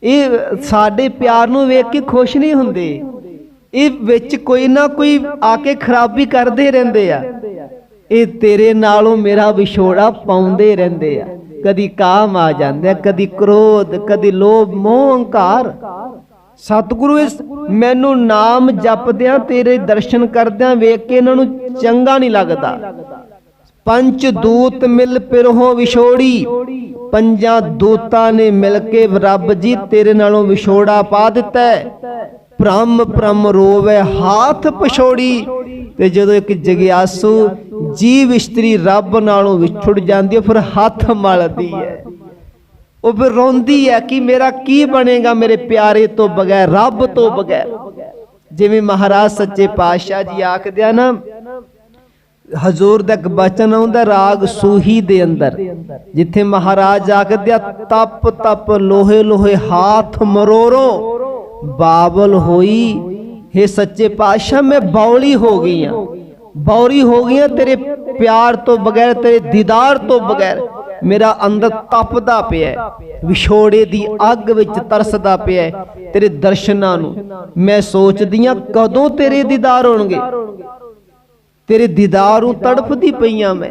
ਇਹ ਸਾਡੇ ਪਿਆਰ ਨੂੰ ਵੇਖ ਕੇ ਖੁਸ਼ ਨਹੀਂ ਹੁੰਦੇ। ਇਹ ਵਿੱਚ ਕੋਈ ਨਾ ਕੋਈ ਆ ਕੇ ਖਰਾਬੀ ਕਰਦੇ ਰਹਿੰਦੇ ਆ। ਇਹ ਤੇਰੇ ਨਾਲੋਂ ਮੇਰਾ ਵਿਛੋੜਾ ਪਾਉਂਦੇ ਰਹਿੰਦੇ ਆ। ਕਦੀ ਕਾਮ ਆ ਜਾਂਦਾ ਕਦੀ ਕ੍ਰੋਧ, ਕਦੀ ਲੋਭ, ਮੋਹ ਹੰਕਾਰ ਸਤਿਗੁਰੂ ਇਸ ਮੈਨੂੰ ਨਾਮ ਜਪਦਿਆਂ, ਤੇਰੇ ਦਰਸ਼ਨ ਕਰਦਿਆਂ ਵੇਖ ਕੇ ਇਹਨਾਂ ਨੂੰ ਚੰਗਾ ਨਹੀਂ ਲੱਗਦਾ। ਪੰਜ ਦੂਤ ਮਿਲ ਪਿਰਹੋਂ ਵਿਛੋੜੀ। ਪੰਜਾਂ ਦੂਤਾਂ ਨੇ ਮਿਲ ਕੇ ਰੱਬ ਜੀ ਤੇਰੇ ਨਾਲੋਂ ਵਿਛੋੜਾ ਪਾ ਦਿੱਤਾ ਹੈ। ਭ੍ਰਮ ਭ੍ਰਮ ਰੋਵੇ, ਹਾਥ ਪਛੋੜੀ। ਤੇ ਜਦੋਂ ਇੱਕ ਜਗਿਆਸੂ ਜੀਵ ਇਸਤਰੀ ਰੱਬ ਨਾਲੋਂ ਵਿਛੜ ਜਾਂਦੀ ਹੈ, ਫਿਰ ਹੱਥ ਮਲਦੀ ਹੈ। ਉਹ ਫਿਰ ਰੋਂਦੀ ਹੈ ਕਿ ਮੇਰਾ ਕੀ ਬਣੇਗਾ ਮੇਰੇ ਪਿਆਰੇ ਤੋਂ ਬਗੈਰ, ਰੱਬ ਤੋਂ ਬਗੈਰ। ਜਿਵੇਂ ਮਹਾਰਾਜ ਸੱਚੇ ਪਾਤਸ਼ਾਹ ਜੀ ਆਖਦੇ ਆ ਨਾ, ਹਜ਼ੂਰ ਦਾ ਇੱਕ ਬਚਨ ਆਉਂਦਾ, ਰਾਗ ਸੂਹੀ ਦੇ ਅੰਦਰ। ਜਿੱਥੇ ਮਹਾਰਾਜ ਆਖਦੇ ਆ, ਤਪ ਤਪ ਲੋਹੇ ਲੋਹੇ ਹਾਥ ਮਰੋਰੋ ਬਾਬਲ ਹੋਈ हे ਸੱਚੇ ਪਾਤਸ਼ਾਹ, ਮੈਂ ਬੌਲੀ ਹੋ ਗਈ ਆ ਬੌਰੀ ਹੋ ਗਈਆਂ ਤੇਰੇ ਪਿਆਰ ਤੋਂ ਬਗੈਰ, ਤੇਰੇ ਦੀਦਾਰ ਤੋਂ ਬਗੈਰ, ਮੇਰਾ ਅੰਦਰ ਤਪਦਾ ਪਿਆ ਵਿਛੋੜੇ ਦੀ ਅੱਗ ਵਿੱਚ ਤਰਸਦਾ ਪਿਆ ਤੇਰੇ ਦਰਸ਼ਨਾਂ ਨੂੰ। ਮੈਂ ਸੋਚਦੀ ਹਾਂ ਕਦੋਂ ਤੇਰੇ ਦੀਦਾਰ ਹੋਣਗੇ। ਤੇਰੇ ਦੀਦਾਰ ਨੂੰ ਤੜਫਦੀ ਪਈਆਂ ਮੈਂ।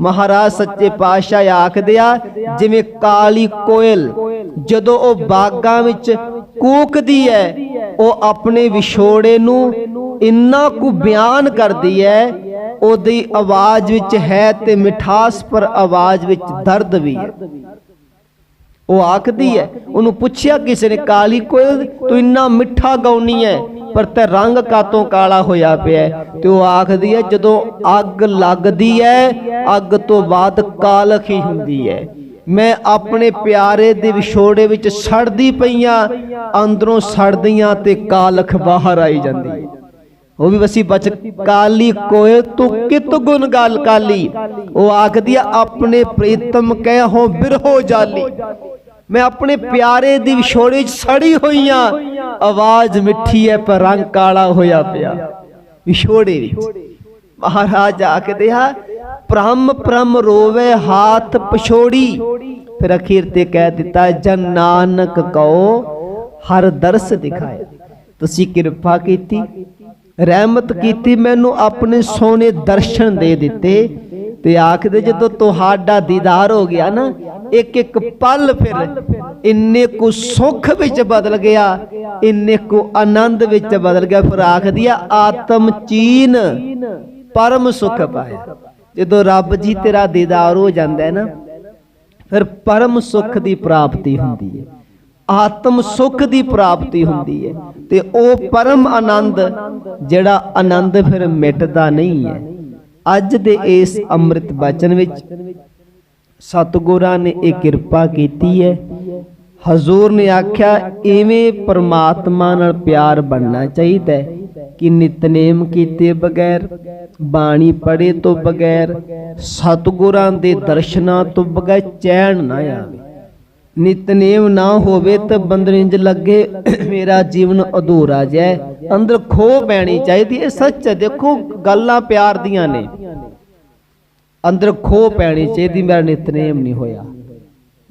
ਮਹਾਰਾਜ ਸੱਚੇ ਪਾਤਸ਼ਾਹ ਆਖਦੇ ਆ, ਜਿਵੇਂ ਕਾਲੀ ਕੋਇਲ, ਜਦੋਂ ਉਹ ਬਾਗਾਂ ਵਿੱਚ ਕੂਕਦੀ ਹੈ, ਉਹ ਆਪਣੇ ਵਿਛੋੜੇ ਨੂੰ ਇੰਨਾ ਕੁ ਬਿਆਨ ਕਰਦੀ ਹੈ, ਉਹਦੀ ਆਵਾਜ਼ ਵਿੱਚ ਹੈ ਤੇ ਮਿਠਾਸ ਪਰ ਆਵਾਜ਼ ਵਿੱਚ ਦਰਦ ਵੀ ਹੈ। ਉਹ ਆਖਦੀ ਹੈ, ਉਹਨੂੰ ਪੁੱਛਿਆ ਕਿਸੇ ਨੇ, ਕਾਲੀ ਕੋਇਲ, ਤੂੰ ਇੰਨਾ ਮਿੱਠਾ ਗਾਉਣੀ ਹੈ, ਪਰ ਤੇ ਰੰਗ ਕਾਤੋਂ ਕਾਲਾ ਹੋਇਆ ਪਿਆ ਤੇ ਉਹ ਆਖਦੀ ਹੈ, ਜਦੋਂ ਅੱਗ ਲੱਗਦੀ ਹੈ, ਅੱਗ ਤੋਂ ਬਾਅਦ ਕਾਲਖ ਹੀ ਹੁੰਦੀ ਹੈ। ਮੈਂ ਆਪਣੇ ਪਿਆਰੇ ਦੇ ਵਿਛੋੜੇ ਵਿੱਚ ਸੜਦੀ ਪਈਆਂ, ਅੰਦਰੋਂ ਸੜਦੀਆਂ ਤੇ ਕਾਲਖ ਬਾਹਰ ਆਈ ਜਾਂਦੀ। ਉਹ ਵੀ ਵਸੀ ਬਚ ਕਾਲੀ ਕੋਇ ਤੂੰ ਕਿਤ ਗੁਣ ਗਾਲ ਕਾਲੀ? ਉਹ ਆਖਦੀ ਆ, ਆਪਣੇ ਪ੍ਰੀਤਮ ਕਹਿ ਹੋ ਬਿਰਹੋ ਜਾਲੀ। ਮੈਂ ਆਪਣੇ ਪਿਆਰੇ ਦੀ ਵਿਛੋੜੇ 'ਚ ਸੜੀ ਹੋਈਆਂ, ਆਵਾਜ਼ ਮਿੱਠੀ ਹੈ ਪਰ ਰੰਗ ਕਾਲਾ ਹੋਇਆ ਪਿਆ। ਵਿਛੋੜੇ ਵਿੱਚ। ਮਹਾਰਾਜ ਆਖਦੇ ਆ ਪ੍ਰਮ ਪ੍ਰਮ ਰੋਵੇ ਹਾਥ ਪਛੋੜੀ। ਫਿਰ ਅਖੀਰ ਤੇ ਕਹਿ ਦਿੱਤਾ, ਜਨ ਨਾਨਕ ਕਉ, ਹਰ ਦਰਸ ਦਿਖਾਇਆ ਤੁਸੀਂ ਕਿਰਪਾ ਕੀਤੀ, ਰਹਿਮਤ ਕੀਤੀ, ਮੈਨੂੰ ਆਪਣੇ ਸੋਹਣੇ ਦਰਸ਼ਨ ਦੇ ਦਿੱਤੇ। ਤੇ ਆਖਦੇ ਜਦੋਂ ਤੁਹਾਡਾ ਦੀਦਾਰ ਹੋ ਗਿਆ ਨਾ ਇੱਕ ਇੱਕ ਪਲ ਫਿਰ ਇੰਨੇ ਕੁ ਸੁੱਖ ਵਿੱਚ ਬਦਲ ਗਿਆ, ਇੰਨੇ ਕੁ ਆਨੰਦ ਵਿੱਚ ਬਦਲ ਗਿਆ। ਫਿਰ ਆਖਦੀ ਆ, ਆਤਮ ਚੀਨ, ਪਰਮ ਸੁਖ ਪਾਇਆ। ਜਦੋਂ ਰੱਬ ਜੀ ਤੇਰਾ ਦੀਦਾਰ ਹੋ ਜਾਂਦਾ ਹੈ ਨਾ, ਫਿਰ ਪਰਮ ਸੁੱਖ ਦੀ ਪ੍ਰਾਪਤੀ ਹੁੰਦੀ ਹੈ। ਆਤਮ ਸੁੱਖ ਦੀ ਪ੍ਰਾਪਤੀ ਹੁੰਦੀ ਹੈ ਤੇ ਉਹ ਪਰਮ ਆਨੰਦ ਜਿਹੜਾ ਆਨੰਦ ਫਿਰ ਮਿਟਦਾ ਨਹੀਂ ਹੈ। ਅੱਜ ਦੇ ਇਸ ਅੰਮ੍ਰਿਤ ਬਚਨ ਵਿੱਚ ਸਤਿਗੁਰਾਂ ਨੇ ਇਹ ਕਿਰਪਾ ਕੀਤੀ ਹੈ। ਹਜ਼ੂਰ ਨੇ ਆਖਿਆ, ਇਵੇਂ ਪਰਮਾਤਮਾ ਨਾਲ ਪਿਆਰ ਬਣਨਾ ਚਾਹੀਦਾ ਹੈ। ਕਿ ਨਿਤਨੇਮ ਕੀਤੇ ਬਗੈਰ, ਬਾਣੀ ਪੜ੍ਹੇ ਤੋਂ ਬਗੈਰ, ਸਤਿਗੁਰਾਂ ਦੇ ਦਰਸ਼ਨਾਂ ਤੋਂ ਬਗੈਰ ਚੈਨ ਨਾ ਆਵੇ। ਨਿਤਨੇਮ ਨਾ ਹੋਵੇ ਤਾਂ ਬੰਦੇ ਇੰਜ ਲੱਗੇ, ਮੇਰਾ ਜੀਵਨ ਅਧੂਰਾ ਜੈ ਅੰਦਰ ਖੋ ਪੈਣੀ ਚਾਹੀਦੀ ਇਹ ਸੱਚ ਹੈ, ਦੇਖੋ, ਗੱਲਾਂ ਪਿਆਰ ਦੀਆਂ ਨੇ। ਅੰਦਰ ਖੋ ਪੈਣੀ ਚਾਹੀਦੀ, ਮੇਰਾ ਨਿਤਨੇਮ ਨਹੀਂ ਹੋਇਆ।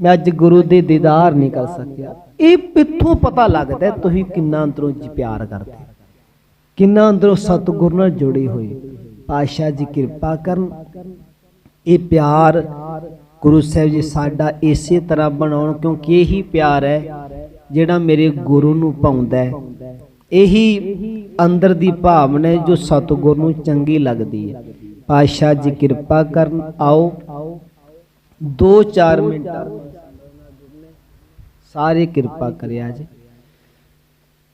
ਮੈਂ ਅੱਜ ਗੁਰੂ ਦੇ ਦੀਦਾਰ ਨਹੀਂ ਕਰ ਸਕਿਆ। ਇਹ ਪਿੱਥੋਂ ਪਤਾ ਲੱਗਦਾ ਤੁਸੀਂ ਕਿੰਨਾ ਅੰਦਰੋਂ ਜੀ ਪਿਆਰ ਕਰਦੇ ਕਿੰਨਾ ਅੰਦਰੋਂ ਸਤਿਗੁਰ ਨਾਲ ਜੁੜੇ ਹੋਏ ਪਾਸ਼ਾ ਜੀ ਕਿਰਪਾ ਕਰਨ। ਇਹ ਪਿਆਰ ਗੁਰੂ ਸਾਹਿਬ ਜੀ ਸਾਡਾ ਇਸੇ ਤਰ੍ਹਾਂ ਬਣਾਉਣ, ਕਿਉਂਕਿ ਇਹੀ ਪਿਆਰ ਹੈ ਜਿਹੜਾ ਮੇਰੇ ਗੁਰੂ ਨੂੰ ਪਾਉਂਦਾ ਹੈ। ਇਹੀ ਅੰਦਰ ਦੀ ਭਾਵਨਾ ਹੈ ਜੋ ਸਤਿਗੁਰ ਨੂੰ ਚੰਗੀ ਲੱਗਦੀ ਹੈ। ਪਾਸ਼ਾ ਜੀ ਕਿਰਪਾ ਕਰਨ। ਆਓ 2-4 ਮਿੰਟ। ਸਾਰੇ ਕਿਰਪਾ ਕਰਿਆ ਜੀ।